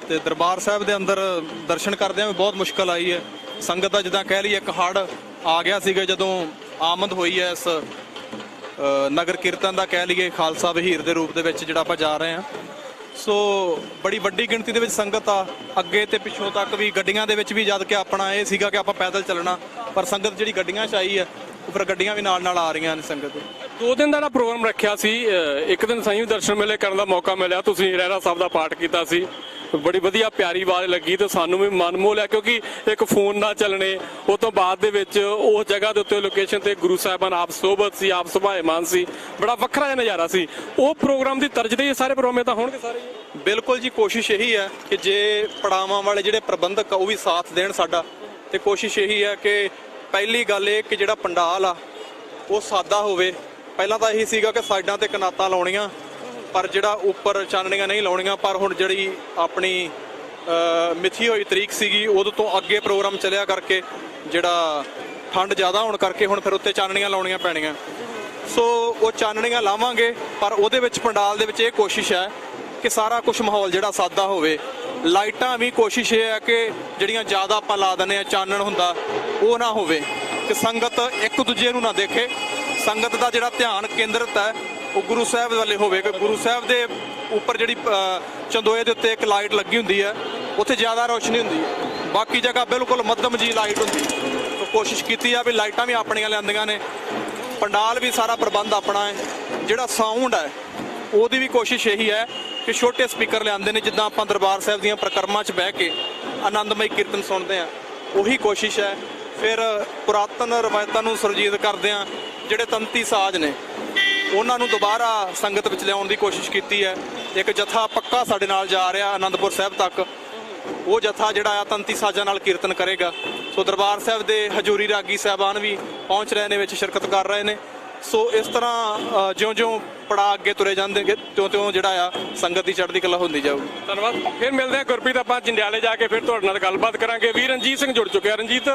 ਤੇ ਦਰਬਾਰ ਸਾਹਿਬ ਦੇ ਅੰਦਰ ਦਰਸ਼ਨ ਕਰਦਿਆਂ ਵੀ ਬਹੁਤ ਮੁਸ਼ਕਲ ਆਈ ਹੈ। ਸੰਗਤ ਦਾ ਜਿੱਦਾਂ ਕਹਿ ਲਈਏ ਇੱਕ ਹੜ ਆ ਗਿਆ ਸੀਗਾ ਜਦੋਂ ਆਮਦ ਹੋਈ ਹੈ ਇਸ ਅ, ਨਗਰ ਕੀਰਤਨ ਦਾ ਕਹਿ ਲਈਏ ਖਾਲਸਾ ਵਹੀਰ ਦੇ ਰੂਪ ਦੇ ਵਿੱਚ ਜਿਹੜਾ ਆਪਾਂ ਜਾ ਰਹੇ ਹਾਂ। ਸੋ ਬੜੀ ਵੱਡੀ ਗਿਣਤੀ ਦੇ ਵਿੱਚ ਸੰਗਤ ਆ। ਅੱਗੇ ਤੇ ਪਿੱਛੋਂ ਤੱਕ ਵੀ ਗੱਡੀਆਂ ਦੇ ਵਿੱਚ ਵੀ ਜਦ ਕਿ ਆਪਣਾ ਇਹ ਸੀਗਾ ਕਿ ਆਪਾਂ ਪੈਦਲ ਚੱਲਣਾ, ਪਰ ਸੰਗਤ ਜਿਹੜੀ ਗੱਡੀਆਂ 'ਚ ਆਈ ਹੈ ਉੱਪਰ ਗੱਡੀਆਂ ਵੀ ਨਾਲ ਨਾਲ ਆ ਰਹੀਆਂ ਨੇ ਸੰਗਤ ਦੇ। ਦੋ ਦਿਨ ਦਾ ਜਿਹੜਾ ਪ੍ਰੋਗਰਾਮ ਰੱਖਿਆ ਸੀ ਇੱਕ ਦਿਨ ਸਾਈਂ ਦਰਸ਼ਨ ਮੇਲੇ ਕਰਨ ਦਾ ਮੌਕਾ ਮਿਲਿਆ, ਤੁਸੀਂ ਰਹਿਰਾ ਸਾਹਿਬ ਦਾ ਪਾਠ ਕੀਤਾ ਸੀ। ਬੜੀ ਵਧੀਆ ਪਿਆਰੀ ਆਵਾਜ਼ ਲੱਗੀ ਤੇ ਸਾਨੂੰ ਵੀ ਮਨ ਮੋਹ ਲਿਆ ਕਿਉਂਕਿ ਇੱਕ ਫੋਨ ਨਾ ਚੱਲਣੇ। ਉਹ ਤੋਂ ਬਾਅਦ ਦੇ ਵਿੱਚ ਉਸ ਜਗ੍ਹਾ ਦੇ ਉੱਤੇ ਲੋਕੇਸ਼ਨ ਤੇ ਗੁਰੂ ਸਾਹਿਬਾਨ ਆਪ ਸੋਬਤ ਸੀ, ਆਪ ਸੁਭਾਏਮਾਨ ਸੀ। ਬੜਾ ਵੱਖਰਾ ਜਿਹਾ ਨਜ਼ਾਰਾ ਸੀ। ਉਹ ਪ੍ਰੋਗਰਾਮ ਦੀ ਤਰਜ ਤੇ ਇਹ ਸਾਰੇ ਪ੍ਰੋਗਰਾਮ ਤਾਂ ਹੋਣਗੇ ਸਾਰੇ? ਬਿਲਕੁਲ ਜੀ, ਕੋਸ਼ਿਸ਼ ਇਹੀ ਹੈ ਕਿ ਜੇ ਪੜਾਵਾਂ ਵਾਲੇ ਜਿਹੜੇ ਪ੍ਰਬੰਧਕ ਆ, ਉਹ ਵੀ ਸਾਥ ਦੇਣ ਸਾਡਾ। ਤੇ ਕੋਸ਼ਿਸ਼ ਇਹੀ ਹੈ ਕਿ ਪਹਿਲੀ ਗੱਲ ਇਹ ਕਿ ਜਿਹੜਾ ਪੰਡਾਲ ਆ, ਉਹ ਸਾਦਾ ਹੋਵੇ। ਪਹਿਲਾਂ ਤਾਂ ਇਹੀ ਸੀਗਾ ਕਿ ਸਾਈਡਾਂ ਤੇ ਕਨਾਤਾਂ ਲਾਉਣੀਆਂ। ਪਰ ਜਿਹੜਾ ਉੱਪਰ ਚਾਨਣੀਆਂ ਨਹੀਂ ਲਾਉਣੀਆਂ ਪਰ ਹੁਣ ਜਿਹੜੀ ਆਪਣੀ ਅ, ਮਿੱਥੀ ਹੋਈ ਤਰੀਕ ਸੀਗੀ ਉਦੋਂ ਤੋਂ ਅੱਗੇ ਪ੍ਰੋਗਰਾਮ ਚੱਲਿਆ ਕਰਕੇ ਜਿਹੜਾ ਠੰਡ ਜ਼ਿਆਦਾ ਹੋਣ ਕਰਕੇ ਹੁਣ ਫਿਰ ਉੱਤੇ ਚਾਨਣੀਆਂ ਲਾਉਣੀਆਂ ਪੈਣੀਆਂ। ਸੋ ਉਹ ਚਾਨਣੀਆਂ ਲਾਵਾਂਗੇ ਪਰ ਉਹਦੇ ਵਿੱਚ ਪੰਡਾਲ ਦੇ ਵਿੱਚ ਇਹ ਕੋਸ਼ਿਸ਼ ਹੈ ਕਿ ਸਾਰਾ ਕੁਝ ਮਾਹੌਲ ਜਿਹੜਾ ਸਾਦਾ ਹੋਵੇ। ਲਾਈਟਾਂ ਵੀ ਕੋਸ਼ਿਸ਼ ਇਹ ਹੈ ਕਿ ਜਿਹੜੀਆਂ ਜ਼ਿਆਦਾ ਆਪਾਂ ਲਾ ਦਿੰਦੇ ਆ ਚਾਨਣ ਹੁੰਦਾ ਉਹ ਨਾ ਹੋਵੇ। ਕਿ ਸੰਗਤ ਇੱਕ ਦੂਜੇ ਨੂੰ ਨਾ ਦੇਖੇ। ਸੰਗਤ ਦਾ ਜਿਹੜਾ ਧਿਆਨ ਕੇਂਦਰਿਤ ਹੈ ਉਹ ਗੁਰੂ ਸਾਹਿਬ ਵਾਲੇ ਹੋਵੇ, ਕਿ ਗੁਰੂ ਸਾਹਿਬ ਦੇ ਉੱਪਰ ਜਿਹੜੀ ਚੰਦੋਏ ਦੇ ਉੱਤੇ ਇੱਕ ਲਾਈਟ ਲੱਗੀ ਹੁੰਦੀ ਹੈ, ਉੱਥੇ ਜ਼ਿਆਦਾ ਰੋਸ਼ਨੀ ਹੁੰਦੀ ਹੈ। ਬਾਕੀ ਜਗ੍ਹਾ ਬਿਲਕੁਲ ਮੱਧਮ ਜੀ ਲਾਈਟ ਹੁੰਦੀ ਹੈ। ਕੋਸ਼ਿਸ਼ ਕੀਤੀ ਆ ਵੀ ਲਾਈਟਾਂ ਵੀ ਆਪਣੀਆਂ ਲਿਆਂਦੀਆਂ ਨੇ। ਪੰਡਾਲ ਵੀ ਸਾਰਾ ਪ੍ਰਬੰਧ ਆਪਣਾ ਹੈ। ਜਿਹੜਾ ਸਾਊਂਡ ਹੈ, ਉਹਦੀ ਵੀ ਕੋਸ਼ਿਸ਼ ਇਹੀ ਹੈ ਕਿ ਛੋਟੇ ਸਪੀਕਰ ਲਿਆਂਦੇ ਨੇ, ਜਿੱਦਾਂ ਆਪਾਂ ਦਰਬਾਰ ਸਾਹਿਬ ਦੀਆਂ ਪ੍ਰਕਰਮਾਂ 'ਚ ਬਹਿ ਕੇ ਆਨੰਦਮਈ ਕੀਰਤਨ ਸੁਣਦੇ ਆ ਉਹੀ ਕੋਸ਼ਿਸ਼ ਹੈ। ਫਿਰ ਪੁਰਾਤਨ ਰਵਾਇਤਾਂ ਨੂੰ ਸੁਰਜੀਤ ਕਰਦੇ ਆ ਜਿਹੜੇ ਤੰਤੀ ਸਾਜ਼ ਨੇ। ਉਹਨਾਂ ਨੂੰ ਦੁਬਾਰਾ ਸੰਗਤ ਵਿੱਚ ਲਿਆਉਣ ਦੀ ਕੋਸ਼ਿਸ਼ ਕੀਤੀ ਹੈ। ਇੱਕ ਜਥਾ ਪੱਕਾ ਸਾਡੇ ਨਾਲ ਜਾ ਰਿਹਾ ਆਨੰਦਪੁਰ ਸਾਹਿਬ ਤੱਕ। ਉਹ ਜਥਾ ਜਿਹੜਾ ਆ ਤੰਤੀ ਸਾਜ਼ਾਂ ਨਾਲ ਕੀਰਤਨ ਕਰੇਗਾ। ਸੋ ਦਰਬਾਰ ਸਾਹਿਬ ਦੇ ਹਜੂਰੀ ਰਾਗੀ ਸਾਹਿਬਾਨ ਵੀ ਪਹੁੰਚ ਰਹੇ ਨੇ, ਵਿੱਚ ਸ਼ਿਰਕਤ ਕਰ ਰਹੇ ਨੇ। ਸੋ ਇਸ ਤਰ੍ਹਾਂ ਜਿਉਂ-ਜਿਉਂ ਪੜਾ ਅੱਗੇ ਤੁਰੇ ਜਾਂਦੇਗੇ ਤਿਉਂ-ਤਿਉਂ ਜਿਹੜਾ ਆ ਸੰਗਤ ਦੀ ਚੜ੍ਹਦੀ ਕਲਾ ਹੁੰਦੀ ਜਾਊਗੀ। ਧੰਨਵਾਦ। ਫਿਰ ਮਿਲਦੇ ਆ ਗੁਰਪ੍ਰੀਤ, ਆਪਾਂ ਜੰਡਿਆਲੇ ਜਾ ਕੇ ਫਿਰ ਤੁਹਾਡੇ ਨਾਲ ਗੱਲਬਾਤ ਕਰਾਂਗੇ। ਵੀਰ ਰਣਜੀਤ ਸਿੰਘ ਜੁੜ ਚੁੱਕਿਆ। ਰਣਜੀਤ,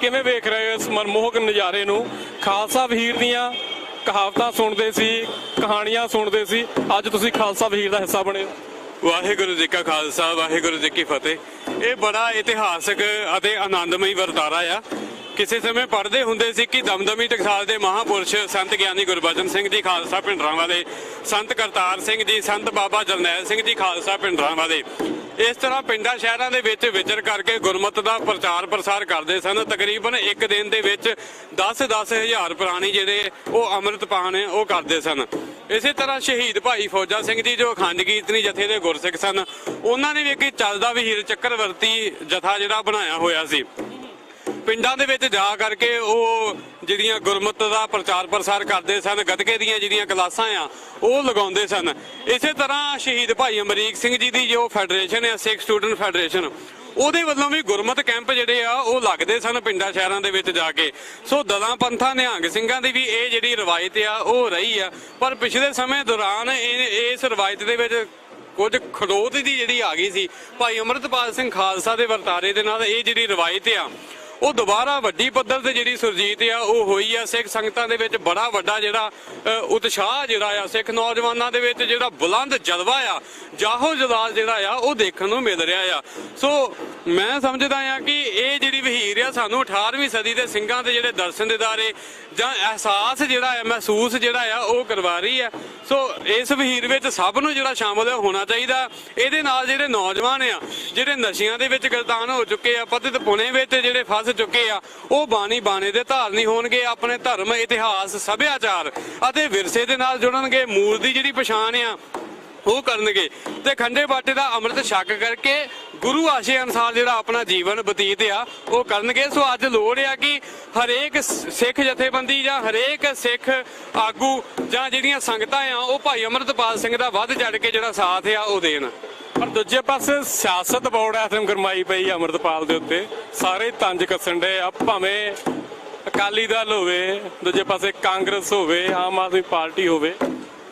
ਕਿਵੇਂ ਵੇਖ ਰਹੇ ਹੋ ਇਸ ਮਨਮੋਹਕ ਨਜ਼ਾਰੇ ਨੂੰ? ਖਾਲਸਾ ਵੀਰ ਦੀਆਂ ਕਹਾਵਤਾਂ ਸੁਣਦੇ ਸੀ, ਕਹਾਣੀਆਂ ਸੁਣਦੇ ਸੀ। ਅੱਜ ਤੁਸੀਂ ਖਾਲਸਾ ਵਹੀਰ ਦਾ ਹਿੱਸਾ ਬਣੇ ਹੋ। ਵਾਹਿਗੁਰੂ ਜੀ ਕਾ ਖਾਲਸਾ, ਵਾਹਿਗੁਰੂ ਜੀ ਕੀ ਫਤਿਹ। ਇਹ ਬੜਾ ਇਤਿਹਾਸਕ ਅਤੇ ਆਨੰਦਮਈ ਵਰਤਾਰਾ ਆ। ਕਿਸੇ ਸਮੇਂ ਪੜ੍ਹਦੇ ਹੁੰਦੇ ਸੀ ਕਿ ਦਮਦਮੀ ਟਕਸਾਲ ਦੇ ਮਹਾਪੁਰਸ਼ ਸੰਤ ਗਿਆਨੀ ਗੁਰਬਚਨ ਸਿੰਘ ਜੀ ਖਾਲਸਾ ਪਿੰਡਰਾਂ ਵਾਲੇ, ਸੰਤ ਕਰਤਾਰ ਸਿੰਘ ਜੀ, ਸੰਤ ਬਾਬਾ ਜਰਨੈਲ ਸਿੰਘ ਜੀ ਖਾਲਸਾ ਪਿੰਡਰਾਂ ਵਾਲੇ। ਇਸ ਤਰ੍ਹਾਂ ਪਿੰਡਾਂ ਸ਼ਹਿਰਾਂ ਦੇ ਵਿੱਚ ਵਿਚਰ ਕਰਕੇ ਗੁਰਮਤ ਦਾ ਪ੍ਰਚਾਰ ਪ੍ਰਸਾਰ ਕਰਦੇ ਸਨ। ਤਕਰੀਬਨ ਇੱਕ ਦਿਨ ਦੇ ਵਿੱਚ 10-10 ਹਜ਼ਾਰ ਪ੍ਰਾਣੀ ਜਿਹੜੇ ਉਹ ਅੰਮ੍ਰਿਤ ਪਾਨ ਉਹ ਕਰਦੇ ਸਨ। ਇਸੇ ਤਰ੍ਹਾਂ ਸ਼ਹੀਦ ਭਾਈ ਫੌਜਾ ਸਿੰਘ ਜੀ ਜੋ ਅਖੰਡ ਕੀਰਤਨੀ ਜਥੇ ਦੇ ਗੁਰਸਿੱਖ ਸਨ, ਉਹਨਾਂ ਨੇ ਵੀ ਇੱਕ ਚੱਲਦਾ ਵਹੀਰ ਚੱਕਰਵਰਤੀ ਜਥਾ ਜਿਹੜਾ ਬਣਾਇਆ ਹੋਇਆ ਸੀ। ਪਿੰਡਾਂ ਦੇ ਵਿੱਚ ਜਾ ਕਰਕੇ ਉਹ ਜਿਹੜੀਆਂ ਗੁਰਮਤ ਦਾ ਪ੍ਰਚਾਰ ਪ੍ਰਸਾਰ ਕਰਦੇ ਸਨ ਗੱਤਕੇ ਦੀਆਂ ਜਿਹੜੀਆਂ ਕਲਾਸਾਂ ਆ, ਉਹ ਲਗਾਉਂਦੇ ਸਨ। ਇਸੇ ਤਰ੍ਹਾਂ ਸ਼ਹੀਦ ਭਾਈ ਅਮਰੀਕ ਸਿੰਘ ਜੀ ਦੀ ਜੋ ਫੈਡਰੇਸ਼ਨ ਹੈ ਸਿੱਖ ਸਟੂਡੈਂਟ ਫੈਡਰੇਸ਼ਨ, ਉਹਦੇ ਵੱਲੋਂ ਵੀ ਗੁਰਮਤ ਕੈਂਪ ਜਿਹੜੇ ਆ, ਉਹ ਲੱਗਦੇ ਸਨ ਪਿੰਡਾਂ ਸ਼ਹਿਰਾਂ ਦੇ ਵਿੱਚ ਜਾ ਕੇ। ਸੋ ਦਲਾਂ ਪੰਥਾਂ, ਨਿਹੰਗ ਸਿੰਘਾਂ ਦੀ ਵੀ ਇਹ ਜਿਹੜੀ ਰਵਾਇਤ ਆ, ਉਹ ਰਹੀ ਆ। ਪਰ ਪਿਛਲੇ ਸਮੇਂ ਦੌਰਾਨ ਇਹ- ਇਸ ਰਵਾਇਤ ਦੇ ਵਿੱਚ ਕੁਝ ਖੜੋਤ ਦੀ ਜਿਹੜੀ ਆ ਗਈ ਸੀ। ਭਾਈ ਅਮਰਤਪਾਲ ਸਿੰਘ ਖਾਲਸਾ ਦੇ ਵਰਤਾਰੇ ਦੇ ਨਾਲ ਇਹ ਜਿਹੜੀ ਰਵਾਇਤ ਆ ਉਹ ਦੁਬਾਰਾ ਵੱਡੀ ਪੱਧਰ ਤੇ ਜਿਹੜੀ ਸੁਰਜੀਤ ਆ, ਉਹ ਹੋਈ ਆ ਸਿੱਖ ਸੰਗਤਾਂ ਦੇ ਵਿੱਚ ਬੜਾ ਵੱਡਾ ਜਿਹੜਾ ਉਤਸ਼ਾਹ ਜਿਹੜਾ ਆ ਸਿੱਖ ਨੌਜਵਾਨਾਂ ਦੇ ਵਿੱਚ, ਜਿਹੜਾ ਬੁਲੰਦ ਜਲਵਾ ਆ, ਜਾਹੋ ਜਲਾਲ ਜਿਹੜਾ ਆ, ਉਹ ਦੇਖਣ ਨੂੰ ਮਿਲ ਰਿਹਾ ਆ। ਸੋ ਮੈਂ ਸਮਝਦਾ ਆ ਕਿ ਇਹ ਜਿਹੜੀ ਵਹੀਰ ਆ, ਸਾਨੂੰ 18ਵੀਂ ਸਦੀ ਦੇ ਸਿੰਘਾਂ ਦੇ ਜਿਹੜੇ ਦਰਸ਼ਨ ਦਿਦਾਰੇ ਜਾਂ ਅਹਿਸਾਸ ਜਿਹੜਾ ਆ, ਮਹਿਸੂਸ ਜਿਹੜਾ ਆ, ਉਹ ਕਰਵਾ ਰਹੀ ਆ। ਸੋ ਇਸ ਵਹੀਰ ਵਿੱਚ ਸਭ ਨੂੰ ਜਿਹੜਾ ਸ਼ਾਮਲ ਹੋਣਾ ਚਾਹੀਦਾ। ਇਹਦੇ ਨਾਲ ਜਿਹੜੇ ਨੌਜਵਾਨ ਆ, ਜਿਹੜੇ ਨਸ਼ਿਆਂ ਦੇ ਵਿੱਚ ਗਰਦਾਨ ਹੋ ਚੁੱਕੇ ਆ, ਪਤਿਤ ਪੁਣੇ ਵਿੱਚ ਜਿਹੜੇ ਫਸ ਚੁੱਕੇ ਆ। ਉਹ ਬਾਣੀ ਬਾਣੇ ਦੇ ਧਾਰਨੀ ਹੋਣਗੇ, ਆਪਣੇ ਧਰਮ, ਇਤਿਹਾਸ, ਸੱਭਿਆਚਾਰ ਅਤੇ ਵਿਰਸੇ ਦੇ ਨਾਲ ਜੁੜਨਗੇ। ਮੂਲ ਦੀ ਜਿਹੜੀ ਪਛਾਣ ਆ, ਉਹ ਕਰਨਗੇ। ਤੇ ਖੰਡੇ ਬਾਟੇ ਦਾ ਅੰਮ੍ਰਿਤ ਛਕ ਕਰਕੇ ਗੁਰੂ ਆਸ਼ੇ ਅਨਸਾਰ ਜਿਹੜਾ ਆਪਣਾ ਜੀਵਨ ਬਤੀਤ ਆ, ਉਹ ਕਰਨਗੇ। ਸੋ ਅੱਜ ਲੋੜ ਆ ਕਿ ਹਰੇਕ ਸਿੱਖ ਜਥੇਬੰਦੀ ਜਾਂ ਹਰੇਕ ਸਿੱਖ ਆਗੂ ਜਾਂ ਜਿਹੜੀਆਂ ਸੰਗਤਾਂ ਆ, ਉਹ ਭਾਈ ਅਮਰਤਪਾਲ ਸਿੰਘ ਦਾ ਵੱਧ ਚੜ ਕੇ ਜਿਹੜਾ ਸਾਥ ਆ, ਉਹ ਦੇਣ। ਪਰ ਦੂਜੇ ਪਾਸੇ ਸਿਆਸਤ ਬੋਰਡ ਐ ਗਰਮਾਈ ਪਈ ਅਮਰਤਪਾਲ ਦੇ ਉੱਤੇ। ਸਾਰੇ ਤੰਜ ਕੱਸਣ ਦੇ ਆ, ਭਾਵੇਂ ਅਕਾਲੀ ਦਲ ਹੋਵੇ, ਦੂਜੇ ਪਾਸੇ ਕਾਂਗਰਸ ਹੋਵੇ, ਆਮ ਆਦਮੀ ਪਾਰਟੀ ਹੋਵੇ।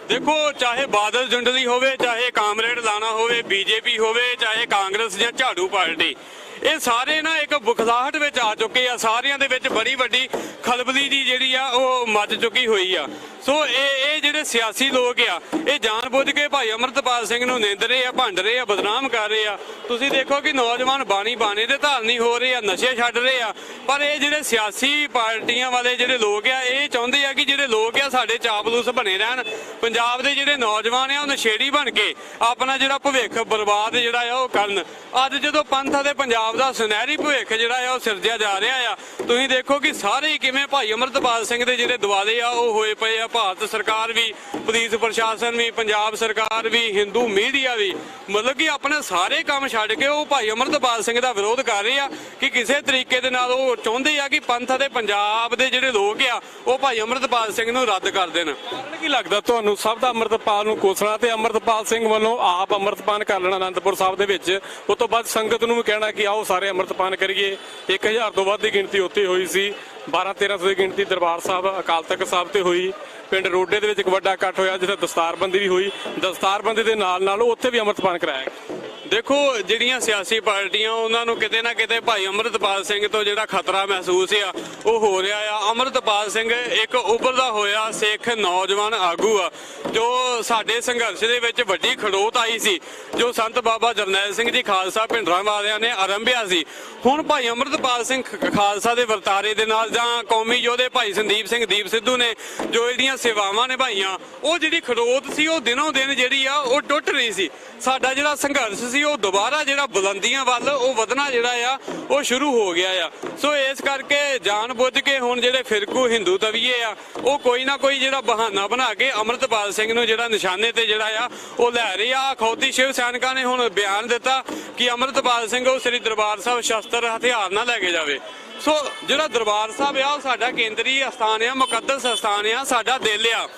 ਦੇਖੋ, ਚਾਹੇ ਬਾਦਲ ਜੁੰਡਲੀ ਹੋਵੇ, ਚਾਹੇ ਕਾਮਰੇਡ ਲਾਣਾ ਹੋਵੇ, ਬੀਜੇਪੀ ਹੋਵੇ, ਚਾਹੇ ਕਾਂਗਰਸ ਜਾਂ ਝਾੜੂ ਪਾਰਟੀ ਇਹ ਸਾਰੇ ਨਾ ਇੱਕ ਬੁਖਲਾਹਟ ਵਿੱਚ ਆ ਚੁੱਕੇ ਆ। ਸਾਰਿਆਂ ਦੇ ਵਿੱਚ ਬੜੀ ਵੱਡੀ ਖਲਬਲੀ ਜੀ ਜਿਹੜੀ ਆ, ਉਹ ਮੱਚ ਚੁੱਕੀ ਹੋਈ ਆ। ਸੋ ਇਹ ਇਹ ਜਿਹੜੇ ਸਿਆਸੀ ਲੋਕ ਆ, ਇਹ ਜਾਣਬੁੱਝ ਕੇ ਭਾਈ ਅਮਰਤਪਾਲ ਸਿੰਘ ਨੂੰ ਨਿੰਦ ਰਹੇ ਆ, ਭੰਡ ਰਹੇ ਆ, ਬਦਨਾਮ ਕਰ ਰਹੇ ਆ। ਤੁਸੀਂ ਦੇਖੋ ਕਿ ਨੌਜਵਾਨ ਬਾਣੀ ਬਾਣੇ ਦੇ ਧਾਰਨੀ ਹੋ ਰਹੇ ਆ, ਨਸ਼ੇ ਛੱਡ ਰਹੇ ਆ। ਪਰ ਇਹ ਜਿਹੜੇ ਸਿਆਸੀ ਪਾਰਟੀਆਂ ਵਾਲੇ ਜਿਹੜੇ ਲੋਕ ਆ, ਇਹ ਚਾਹੁੰਦੇ ਆ ਕਿ ਜਿਹੜੇ ਲੋਕ ਆ, ਸਾਡੇ ਚਾਪਲੂਸ ਬਣੇ ਰਹਿਣ। ਪੰਜਾਬ ਦੇ ਜਿਹੜੇ ਨੌਜਵਾਨ ਆ, ਉਹ ਨਸ਼ੇੜੀ ਬਣ ਕੇ ਆਪਣਾ ਜਿਹੜਾ ਭਵਿੱਖ ਬਰਬਾਦ ਜਿਹੜਾ ਆ, ਉਹ ਕਰਨ। ਅੱਜ ਜਦੋਂ ਪੰਥ ਅਤੇ ਪੰਜਾਬ ਦਾ ਸੁਨਹਿਰੀ ਭਵਿੱਖ ਜਿਹੜਾ ਆ ਉਹ ਸਿਰਜਿਆ ਜਾ ਰਿਹਾ ਆ। ਤੁਸੀਂ ਦੇਖੋ ਕਿ ਸਾਰੇ ਕਿਵੇਂ ਭਾਈ ਅਮਰਤਪਾਲ ਸਿੰਘ ਦੇ ਜਿਹੜੇ ਦਿਵਾਲੇ ਆ, ਉਹ ਹੋਏ ਪਏ ਆ। ਭਾਰਤ ਸਰਕਾਰ ਵੀ, ਪੁਲਿਸ ਪ੍ਰਸ਼ਾਸਨ ਵੀ, ਪੰਜਾਬ ਸਰਕਾਰ ਵੀ, ਹਿੰਦੂ ਮੀਡੀਆ ਵੀ। ਮਤਲਬ ਕਿ ਆਪਣੇ ਸਾਰੇ ਕੰਮ ਛੱਡ ਕੇ ਉਹ ਭਾਈ ਅਮਰਤਪਾਲ ਸਿੰਘ ਦਾ ਵਿਰੋਧ ਕਰ ਰਹੇ ਆ ਕਿ ਕਿਸੇ ਤਰੀਕੇ ਦੇ ਨਾਲ ਉਹ ਚਾਹੁੰਦੇ ਆ ਕਿ ਪੰਥ ਅਤੇ ਪੰਜਾਬ ਦੇ ਜਿਹੜੇ ਲੋਕ ਆ, ਉਹ ਭਾਈ ਅਮਰਤਪਾਲ ਸਿੰਘ ਨੂੰ ਰੱਦ ਕਰ ਦੇਣ। ਕਾਰਨ ਕੀ ਲੱਗਦਾ ਤੁਹਾਨੂੰ? ਸਭ ਦਾ ਅੰਮ੍ਰਿਤਪਾਲ ਨੂੰ ਕੋਸਣਾ ਤੇ ਅੰਮ੍ਰਿਤਪਾਲ ਸਿੰਘ ਵੱਲੋਂ ਆਪ ਅੰਮ੍ਰਿਤਪਾਨ ਕਰ ਲੈਣਾ ਅਨੰਦਪੁਰ ਸਾਹਿਬ ਦੇ ਵਿੱਚ। ਉਸ ਤੋਂ ਬਾਅਦ ਸੰਗਤ ਨੂੰ ਵੀ ਕਹਿਣਾ ਕਿ ਆਓ ਸਾਰੇ ਅੰਮ੍ਰਿਤਪਾਨ ਕਰੀਏ। 1000 ਤੋਂ ਵੱਧ ਦੀ ਗਿਣਤੀ ਉੱਥੇ ਹੋਈ ਸੀ। 12 1300 ਦੀ ਗਿਣਤੀ ਦਰਬਾਰ ਸਾਹਿਬ, ਅਕਾਲ ਤਖਤ ਸਾਹਿਬ ਤੇ ਹੋਈ। ਪਿੰਡ ਰੋਡੇ ਦੇ ਵਿੱਚ ਇੱਕ ਵੱਡਾ ਇਕੱਠ ਹੋਇਆ, ਜਿੱਥੇ ਦਸਤਾਰਬੰਦੀ ਵੀ ਹੋਈ। ਦਸਤਾਰਬੰਦੀ ਦੇ ਨਾਲ ਨਾਲ ਉੱਥੇ ਵੀ ਅੰਮ੍ਰਿਤਪਾਨ ਕਰਾਇਆ ਗਿਆ। ਦੇਖੋ, ਜਿਹੜੀਆਂ ਸਿਆਸੀ ਪਾਰਟੀਆਂ, ਉਹਨਾਂ ਨੂੰ ਕਿਤੇ ਨਾ ਕਿਤੇ ਭਾਈ ਅਮਰਤਪਾਲ ਸਿੰਘ ਤੋਂ ਜਿਹੜਾ ਖਤਰਾ ਮਹਿਸੂਸ ਆ, ਉਹ ਹੋ ਰਿਹਾ ਆ। ਅਮਰਤਪਾਲ ਸਿੰਘ ਇੱਕ ਉੱਭਰਦਾ ਹੋਇਆ ਸਿੱਖ ਨੌਜਵਾਨ ਆਗੂ ਆ, ਜੋ ਸਾਡੇ ਸੰਘਰਸ਼ ਦੇ ਵਿੱਚ ਵੱਡੀ ਖੜੋਤ ਆਈ ਸੀ, ਜੋ ਸੰਤ ਬਾਬਾ ਜਰਨੈਲ ਸਿੰਘ ਜੀ ਖਾਲਸਾ ਭਿੰਡਰਾਂ ਵਾਲਿਆਂ ਨੇ ਆਰੰਭਿਆ ਸੀ। ਹੁਣ ਭਾਈ ਅਮਰਤਪਾਲ ਸਿੰਘ ਖ- ਖਾਲਸਾ ਦੇ ਵਰਤਾਰੇ ਦੇ ਨਾਲ ਜਾਂ ਕੌਮੀ ਯੋਧੇ ਭਾਈ ਸੰਦੀਪ ਸਿੰਘ, ਦੀਪ ਸਿੱਧੂ ਨੇ ਜੋ ਇਹਦੀਆਂ ਸੇਵਾਵਾਂ ਨਿਭਾਈਆਂ, ਉਹ ਜਿਹੜੀ ਖੜੋਤ ਸੀ, ਉਹ ਦਿਨੋਂ ਦਿਨ ਜਿਹੜੀ ਆ, ਉਹ ਟੁੱਟ ਰਹੀ ਸੀ। ਸਾਡਾ ਜਿਹੜਾ ਸੰਘਰਸ਼ ਸੀ ਉਹ ਦੁਬਾਰਾ ਜਿਹੜਾ ਬੁਲੰਦੀਆਂ ਵੱਲ, ਉਹ ਵਧਣਾ ਜਿਹੜਾ ਆ, ਉਹ ਸ਼ੁਰੂ ਹੋ ਗਿਆ ਆ। ਸੋ ਇਸ ਕਰਕੇ ਜਾਣ ਬੁੱਝ ਕੇ ਹੁਣ ਜਿਹੜੇ ਫਿਰਕੂ ਹਿੰਦੂ ਤਵੀਏ ਆ, ਉਹ ਕੋਈ ਨਾ ਕੋਈ ਜਿਹੜਾ ਬਹਾਨਾ ਬਣਾ ਕੇ ਅਮਰਤਪਾਲ ਸਿੰਘ ਨੂੰ ਜਿਹੜਾ ਨਿਸ਼ਾਨੇ ਤੇ ਜਿਹੜਾ ਆ, ਉਹ ਲੈ ਰਹੇ ਆ। ਖੌਤੀ ਸ਼ਿਵ ਸੈਨਿਕਾਂ ਨੇ ਹੁਣ ਬਿਆਨ ਦਿੱਤਾ ਕਿ ਅਮਰਤਪਾਲ ਸਿੰਘ ਉਹ ਸ੍ਰੀ ਦਰਬਾਰ ਸਾਹਿਬ ਸ਼ਸਤਰ ਹਥਿਆਰ ਨਾ ਲੈ ਕੇ ਜਾਵੇ। ਸੋ ਜਿਹੜਾ ਦਰਬਾਰ ਸਾਹਿਬ ਆ, ਉਹ ਸਾਡਾ ਕੇਂਦਰੀ ਅਸਥਾਨ ਆ, ਮੁਕੱਦਸ ਅਸਥਾਨ ਆ, ਸਾਡਾ ਦਿਲ ਆ।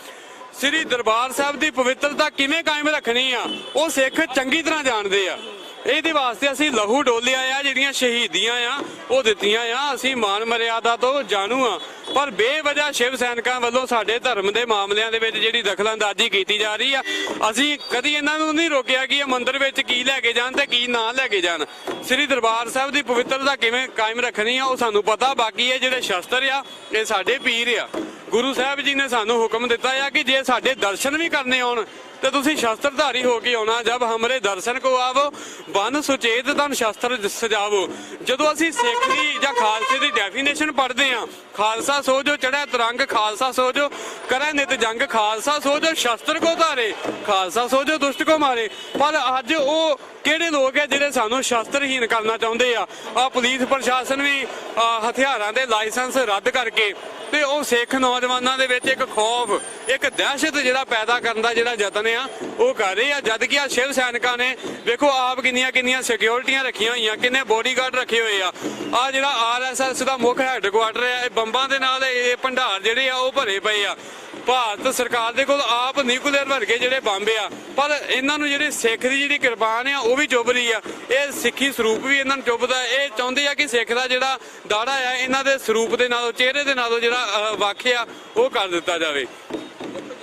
ਸ੍ਰੀ ਦਰਬਾਰ ਸਾਹਿਬ ਦੀ ਪਵਿੱਤਰਤਾ ਕਿਵੇਂ ਕਾਇਮ ਰੱਖਣੀ ਆ, ਉਹ ਸਿੱਖ ਚੰਗੀ ਤਰ੍ਹਾਂ ਜਾਣਦੇ ਆ। ਇਹਦੇ ਵਾਸਤੇ ਅਸੀਂ ਲਹੂ ਡੋਲਿਆ ਆ, ਜਿਹੜੀਆਂ ਸ਼ਹੀਦੀਆਂ ਆ, ਉਹ ਦਿੱਤੀਆਂ ਆ। ਅਸੀਂ ਮਾਨ ਮਰਿਆਦਾ ਤੋਂ ਜਾਣੂ ਆ। ਪਰ ਬੇਵਜ੍ਹਾ ਸ਼ਿਵ ਸੈਨਿਕਾਂ ਵੱਲੋਂ ਸਾਡੇ ਧਰਮ ਦੇ ਮਾਮਲਿਆਂ ਦੇ ਵਿੱਚ ਜਿਹੜੀ ਦਖਲਅੰਦਾਜ਼ੀ ਕੀਤੀ ਜਾ ਰਹੀ ਆ, ਅਸੀਂ ਕਦੀ ਇਹਨਾਂ ਨੂੰ ਨਹੀਂ ਰੋਕਿਆ ਕਿ ਇਹ ਮੰਦਿਰ ਵਿੱਚ ਕੀ ਲੈ ਕੇ ਜਾਣ ਤੇ ਕੀ ਨਾ ਲੈ ਕੇ ਜਾਣ। ਸ੍ਰੀ ਦਰਬਾਰ ਸਾਹਿਬ ਦੀ ਪਵਿੱਤਰਤਾ ਕਿਵੇਂ ਕਾਇਮ ਰੱਖਣੀ ਆ, ਉਹ ਸਾਨੂੰ ਪਤਾ। ਬਾਕੀ ਇਹ ਜਿਹੜੇ ਸ਼ਸਤਰ ਆ, ਇਹ ਸਾਡੇ ਪੀਰ ਆ। ਗੁਰੂ ਸਾਹਿਬ ਜੀ ਨੇ ਸਾਨੂੰ ਹੁਕਮ ਦਿੱਤਾ ਆ ਕਿ ਜੇ ਸਾਡੇ ਦਰਸ਼ਨ ਵੀ ਕਰਨੇ ਆਉਣ ਤੇ ਤੁਸੀਂ ਸ਼ਸਤਰਧਾਰੀ ਹੋ ਕੇ ਆਉਣਾ ਜਦ ਹਮਰੇ ਦਰਸ਼ਨ ਕੋ ਆਵੋ, ਬਨ ਸੁਚੇਤ ਤਨ ਸ਼ਸਤਰ ਸਜਾਵੋ ਜਦੋਂ ਅਸੀਂ ਸਿੱਖ ਦੀ ਜਾਂ ਖਾਲਸੇ ਦੀ ਡੈਫੀਨੇਸ਼ਨ ਪੜ੍ਹਦੇ ਆ ਖਾਲਸਾ ਸੋ ਚੜਿਆ ਚੜ੍ਹੈ ਤਰੰਗ, ਖਾਲਸਾ ਸੋ ਕਰੈ ਨਿਤ ਜੰਗ, ਖਾਲਸਾ ਸੋ ਸ਼ਸਤਰ ਕੋ ਧਾਰੇ, ਖਾਲਸਾ ਸੋ ਜੋ ਦੁਸ਼ਟ ਕੋ ਮਾਰੇ। ਪਰ ਅੱਜ ਉਹ ਕਿਹੜੇ ਲੋਕ ਹੈ ਜਿਹੜੇ ਸਾਨੂੰ ਸ਼ਸਤਰਹੀਨ ਕਰਨਾ ਚਾਹੁੰਦੇ ਆ? ਆ ਪੁਲਿਸ ਪ੍ਰਸ਼ਾਸਨ ਵੀ ਹਥਿਆਰਾਂ ਦੇ ਲਾਇਸੈਂਸ ਰੱਦ ਕਰਕੇ ਤੇ ਉਹ ਸਿੱਖ ਨੌਜਵਾਨਾਂ ਦੇ ਵਿੱਚ ਇੱਕ ਖੌਫ, ਇੱਕ ਦਹਿਸ਼ਤ ਜਿਹੜਾ ਪੈਦਾ ਕਰਨ ਦਾ ਜਿਹੜਾ ਯਤਨ ਆ, ਉਹ ਕਰ ਰਹੇ ਆ। ਜਦ ਕਿ ਆ ਸ਼ਿਵ ਸੈਨਿਕਾਂ ਨੇ, ਵੇਖੋ ਆਪ ਕਿੰਨੀਆਂ ਕਿੰਨੀਆਂ ਸਿਕਿਉਰਿਟੀਆਂ ਰੱਖੀਆਂ ਹੋਈਆਂ, ਕਿੰਨੇ ਬੋਡੀਗਾਰਡ ਰੱਖੇ ਹੋਏ ਆ। ਆ ਜਿਹੜਾ ਆਰਐਸਐਸ ਦਾ ਮੁੱਖ ਹੈੱਡਕੁਆਟਰ ਆ, ਇਹ ਬੰਬਾਂ ਦੇ ਨਾਲ ਇਹ ਭੰਡਾਰ ਜਿਹੜੇ ਆ, ਉਹ ਭਰੇ ਪਏ ਆ। ਭਾਰਤ ਸਰਕਾਰ ਦੇ ਕੋਲ ਆਪ ਨਿਊਕਲੀਅਰ ਵਰਗੇ ਜਿਹੜੇ ਬੰਬ ਆ, ਪਰ ਇਹਨਾਂ ਨੂੰ ਜਿਹੜੇ ਸਿੱਖ ਦੀ ਜਿਹੜੀ ਕਿਰਪਾਨ ਆ, ਉਹ ਵੀ ਚੁੱਭ ਰਹੀ ਆ। ਇਹ ਸਿੱਖੀ ਸਰੂਪ ਵੀ ਇਹਨਾਂ ਨੂੰ ਚੁੱਭਦਾ ਇਹ ਚਾਹੁੰਦੇ ਆ ਕਿ ਸਿੱਖ ਦਾ ਜਿਹੜਾ ਦਾੜਾ ਆ, ਇਹਨਾਂ ਦੇ ਸਰੂਪ ਦੇ ਨਾਲੋਂ, ਚਿਹਰੇ ਦੇ ਨਾਲੋਂ ਜਿਹੜਾ ਵਾਕਿਆ ਉਹ ਕਰ ਦਿੱਤਾ ਜਾਵੇ।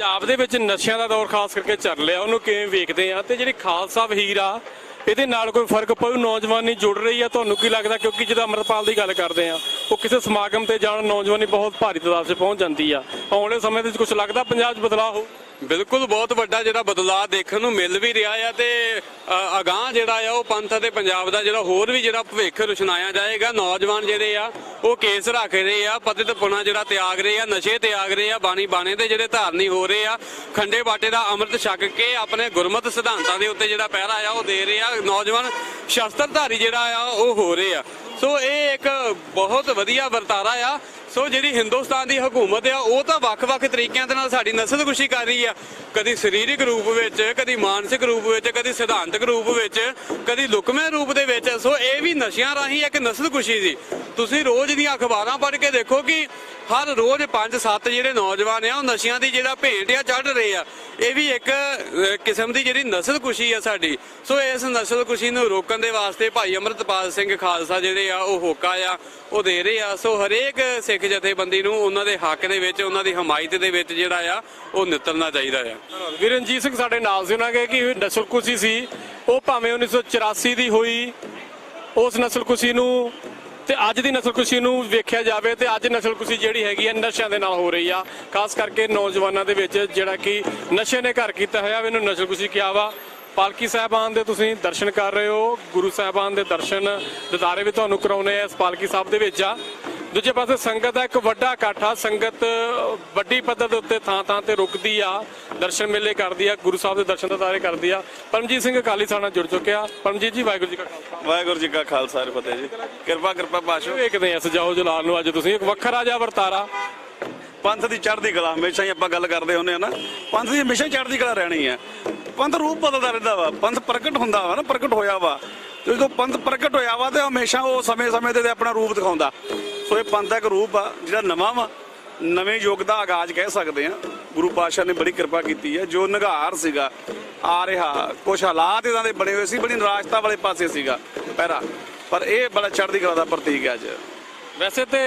ਪੰਜਾਬ ਦੇ ਵਿੱਚ ਨਸ਼ਿਆਂ ਦਾ ਦੌਰ ਖਾਸ ਕਰਕੇ ਚੱਲ ਰਿਹਾ, ਉਹਨੂੰ ਕਿਵੇਂ ਵੇਖਦੇ ਆ? ਤੇ ਜਿਹੜੀ ਖਾਲਸਾ ਵਹੀਰ ਆ, ਇਹਦੇ ਨਾਲ ਕੋਈ ਫ਼ਰਕ ਪਊ? ਨੌਜਵਾਨੀ ਜੁੜ ਰਹੀ ਆ, ਤੁਹਾਨੂੰ ਕੀ ਲੱਗਦਾ? ਕਿਉਂਕਿ ਜਦੋਂ ਅਮਰਪਾਲ ਦੀ ਗੱਲ ਕਰਦੇ ਆ, ਉਹ ਕਿਸੇ ਸਮਾਗਮ ਤੇ ਜਾਣ, ਨੌਜਵਾਨੀ ਬਹੁਤ ਭਾਰੀ ਤਾਦਾਦ 'ਚ ਪਹੁੰਚ ਜਾਂਦੀ ਆ। ਆਉਣ ਵਾਲੇ ਸਮੇਂ ਦੇ ਵਿੱਚ ਕੁਝ ਲੱਗਦਾ ਪੰਜਾਬ 'ਚ ਬਦਲਾਅ ਹੋ ਬਿਲਕੁਲ ਬਹੁਤ ਵੱਡਾ ਜਿਹੜਾ ਬਦਲਾਅ ਦੇਖਣ ਨੂੰ ਮਿਲ ਵੀ ਰਿਹਾ ਆ ਤੇ ਅ, ਅਗਾਂਹ ਜਿਹੜਾ ਆ ਉਹ ਪੰਥ ਅਤੇ ਪੰਜਾਬ ਦਾ ਜਿਹੜਾ ਹੋਰ ਵੀ ਜਿਹੜਾ ਭਵਿੱਖ ਰੁਸ਼ਨਾਇਆ ਜਾਏਗਾ ਨੌਜਵਾਨ ਜਿਹੜੇ ਆ ਉਹ ਕੇਸ ਰੱਖ ਰਹੇ ਆ ਪਤਿਤ ਪੁਣਾ ਜਿਹੜਾ ਤਿਆਗ ਰਹੇ ਆ ਨਸ਼ੇ ਤਿਆਗ ਰਹੇ ਆ ਬਾਣੀ ਬਾਣੇ ਦੇ ਜਿਹੜੇ ਧਾਰਨੀ ਹੋ ਰਹੇ ਆ ਖੰਡੇ ਬਾਟੇ ਦਾ ਅੰਮ੍ਰਿਤ ਛਕ ਕੇ ਆਪਣੇ ਗੁਰਮਤ ਸਿਧਾਂਤਾਂ ਦੇ ਉੱਤੇ ਜਿਹੜਾ ਪਹਿਰਾ ਆ ਉਹ ਦੇ ਰਹੇ ਆ ਨੌਜਵਾਨ ਸ਼ਸਤਰਧਾਰੀ ਜਿਹੜਾ ਆ ਉਹ ਹੋ ਰਹੇ ਆ। ਸੋ ਇਹ ਇੱਕ ਬਹੁਤ ਵਧੀਆ ਵਰਤਾਰਾ ਆ ਸੋ ਜਿਹੜੀ ਹਿੰਦੁਸਤਾਨ ਦੀ ਹਕੂਮਤ ਆ, ਉਹ ਤਾਂ ਵੱਖ-ਵੱਖ ਤਰੀਕਿਆਂ ਦੇ ਨਾਲ ਸਾਡੀ ਨਸਲਕੁਸ਼ੀ ਕਰ ਰਹੀ ਆ। ਕਦੀ ਸਰੀਰਕ ਰੂਪ ਵਿੱਚ, ਕਦੀ ਮਾਨਸਿਕ ਰੂਪ ਵਿੱਚ, ਕਦੀ ਸਿਧਾਂਤਕ ਰੂਪ ਵਿੱਚ, ਕਦੀ ਲੁਕਵੇਂ ਰੂਪ ਦੇ ਵਿੱਚ। ਸੋ ਇਹ ਵੀ ਨਸ਼ਿਆਂ ਰਾਹੀਂ ਇੱਕ ਨਸਲਕੁਸ਼ੀ ਸੀ। ਤੁਸੀਂ ਰੋਜ਼ ਦੀਆਂ ਅਖਬਾਰਾਂ ਪੜ੍ਹ ਕੇ ਦੇਖੋ ਕਿ ਹਰ ਰੋਜ਼ 5-7 ਜਿਹੜੇ ਨੌਜਵਾਨ ਆ, ਉਹ ਨਸ਼ਿਆਂ ਦੀ ਜਿਹੜਾ ਭੇਂਟ ਆ ਚੜ੍ਹ ਰਹੇ ਆ। ਇਹ ਵੀ ਇੱਕ ਕਿਸਮ ਦੀ ਜਿਹੜੀ ਨਸਲਕੁਸ਼ੀ ਆ ਸਾਡੀ। ਸੋ ਇਸ ਨਸਲਕੁਸ਼ੀ ਨੂੰ ਰੋਕਣ ਦੇ ਵਾਸਤੇ ਭਾਈ ਅਮਰਤਪਾਲ ਸਿੰਘ ਖਾਲਸਾ ਜਿਹੜੇ ਆ, ਉਹ ਹੋਕਾ ਆ, ਉਹ ਦੇ ਰਹੇ ਆ। ਸੋ ਹਰੇਕ ਸਿੱਖ ਜਥੇਬੰਦੀ ਨੂੰ ਉਹਨਾਂ ਦੇ ਹੱਕ ਦੇ ਵਿੱਚ, ਉਹਨਾਂ ਦੀ ਹਮਾਇਤ ਦੇ ਵਿੱਚ ਜਿਹੜਾ ਆ, ਉਹ ਨਿਤਰਨਾ ਚਾਹੀਦਾ ਆ। ਵੀਰਨਜੀਤ ਸਿੰਘ ਸਾਡੇ ਨਾਲ ਸੀ, ਉਹਨਾਂ ਕਹੇ ਕਿ ਨਸਲਕੁਸ਼ੀ ਸੀ, ਉਹ ਭਾਵੇਂ 1984 ਦੀ ਹੋਈ, ਉਸ ਨਸਲਕੁਸ਼ੀ ਨੂੰ ਤੇ ਅੱਜ ਦੀ ਨਸਲਕੁਸ਼ੀ ਨੂੰ ਵੇਖਿਆ ਜਾਵੇ ਤੇ ਅੱਜ ਨਸਲਕੁਸ਼ੀ ਜਿਹੜੀ ਹੈਗੀ ਆ ਨਸ਼ਿਆਂ ਦੇ ਨਾਲ ਹੋ ਰਹੀ ਆ। ਖਾਸ ਕਰਕੇ ਨੌਜਵਾਨਾਂ ਦੇ ਵਿੱਚ ਜਿਹੜਾ ਕਿ ਨਸ਼ੇ ਨੇ ਘਰ ਕੀਤਾ ਹੋਇਆ ਇਹਨੂੰ ਨਸਲਕੁਸ਼ੀ ਕਿਹਾ ਵਾ। ਪਾਲਕੀ ਸਾਹਿਬਾਨ ਦੇ ਤੁਸੀਂ ਦਰਸ਼ਨ ਕਰ ਰਹੇ ਹੋ, ਗੁਰੂ ਸਾਹਿਬਾਨ ਦੇ ਦਰਸ਼ਨ, ਦਿਦਾਰੇ ਵੀ ਤੁਹਾਨੂੰ ਕਰਾਉਣੇ ਆ ਇਸ ਪਾਲਕੀ ਸਾਹਿਬ ਦੇ ਵਿੱਚ ਆ। ਦੂਜੇ ਪਾਸੇ ਸੰਗਤ ਦਾ ਇੱਕ ਵੱਡਾ ਇਕੱਠ ਆ। ਸੰਗਤ ਵੱਡੀ ਪੱਧਰ ਦੇ ਉੱਤੇ ਥਾਂ ਥਾਂ ਤੇ ਰੁਕਦੀ ਆ ਦਰਸ਼ਨ ਮੇਲੇ ਕਰਦੀ ਆ ਗੁਰੂ ਸਾਹਿਬ ਦੇ ਦਰਸ਼ਨ ਦਿਦਾਰੇ ਕਰਦੀ ਆ। ਪਰਮਜੀਤ ਸਿੰਘ ਅਕਾਲੀ ਨਾਲ ਜੁੜ ਚੁੱਕਿਆ। ਪਰਮਜੀਤ ਜੀ ਵਾਹਿਗੁਰੂ ਜੀ ਕਾ ਖਾਲਸਾ। ਵਾਹਿਗੁਰੂ ਜੀ ਕਾ ਖਾਲਸਾ ਫਤਿਹ ਜੀ। ਕਿਰਪਾ ਕਿਰਪਾ ਪਾਸ਼ੋ। ਵੇਖਦੇ ਆ ਸਜਾਓ ਜਲਾਲ ਨੂੰ ਅੱਜ ਤੁਸੀਂ। ਇੱਕ ਵੱਖਰਾ ਜਿਹਾ ਵਰਤਾਰਾ। ਪੰਥ ਦੀ ਚੜ੍ਹਦੀ ਕਲਾ ਹਮੇਸ਼ਾ ਹੀ ਆਪਾਂ ਗੱਲ ਕਰਦੇ ਹੁੰਦੇ ਆ ਨਾ। ਪੰਥ ਦੀ ਹਮੇਸ਼ਾ ਚੜ੍ਹਦੀ ਕਲਾ ਰਹਿਣੀ ਹੈ। ਪੰਥ ਰੂਪ ਬਦਲਦਾ ਰਹਿੰਦਾ ਵਾ। ਪੰਥ ਪ੍ਰਗਟ ਹੁੰਦਾ ਵਾ ਨਾ ਪ੍ਰਗਟ ਹੋਇਆ ਵਾ। ਤੇ ਜਦੋਂ ਪੰਥ ਪ੍ਰਗਟ ਹੋਇਆ ਵਾ ਤੇ ਹਮੇਸ਼ਾ ਉਹ ਸਮੇਂ-ਸਮੇਂ ਤੇ ਆਪਣਾ ਰੂਪ ਦਿਖਾਉਂਦਾ। ਸੋ ਇਹ ਪੰਥਕ ਰੂਪ ਆ, ਜਿਹੜਾ ਨਵਾਂ ਵਾ, ਨਵੇਂ ਯੁੱਗ ਦਾ ਆਗਾਜ਼ ਕਹਿ ਸਕਦੇ ਆ ਗੁਰੂ ਪਾਤਸ਼ਾਹ ਨੇ ਬੜੀ ਕਿਰਪਾ ਕੀਤੀ ਹੈ, ਜੋ ਨਿਗਾਰ ਸੀਗਾ, ਆ ਰਿਹਾ ਕੁਝ ਹਾਲਾਤ ਇਦਾਂ ਦੇ ਬਣੇ ਹੋਏ ਸੀ, ਬੜੀ ਨਿਰਾਸ਼ਤਾ ਵਾਲੇ ਪਾਸੇ ਸੀਗਾ, ਪਹਿਰਾ। ਪਰ ਇਹ ਬੜਾ ਚੜ੍ਹਦੀ ਕਲਾ ਦਾ ਪ੍ਰਤੀਕ ਹੈ ਅੱਜ। ਵੈਸੇ ਤੇ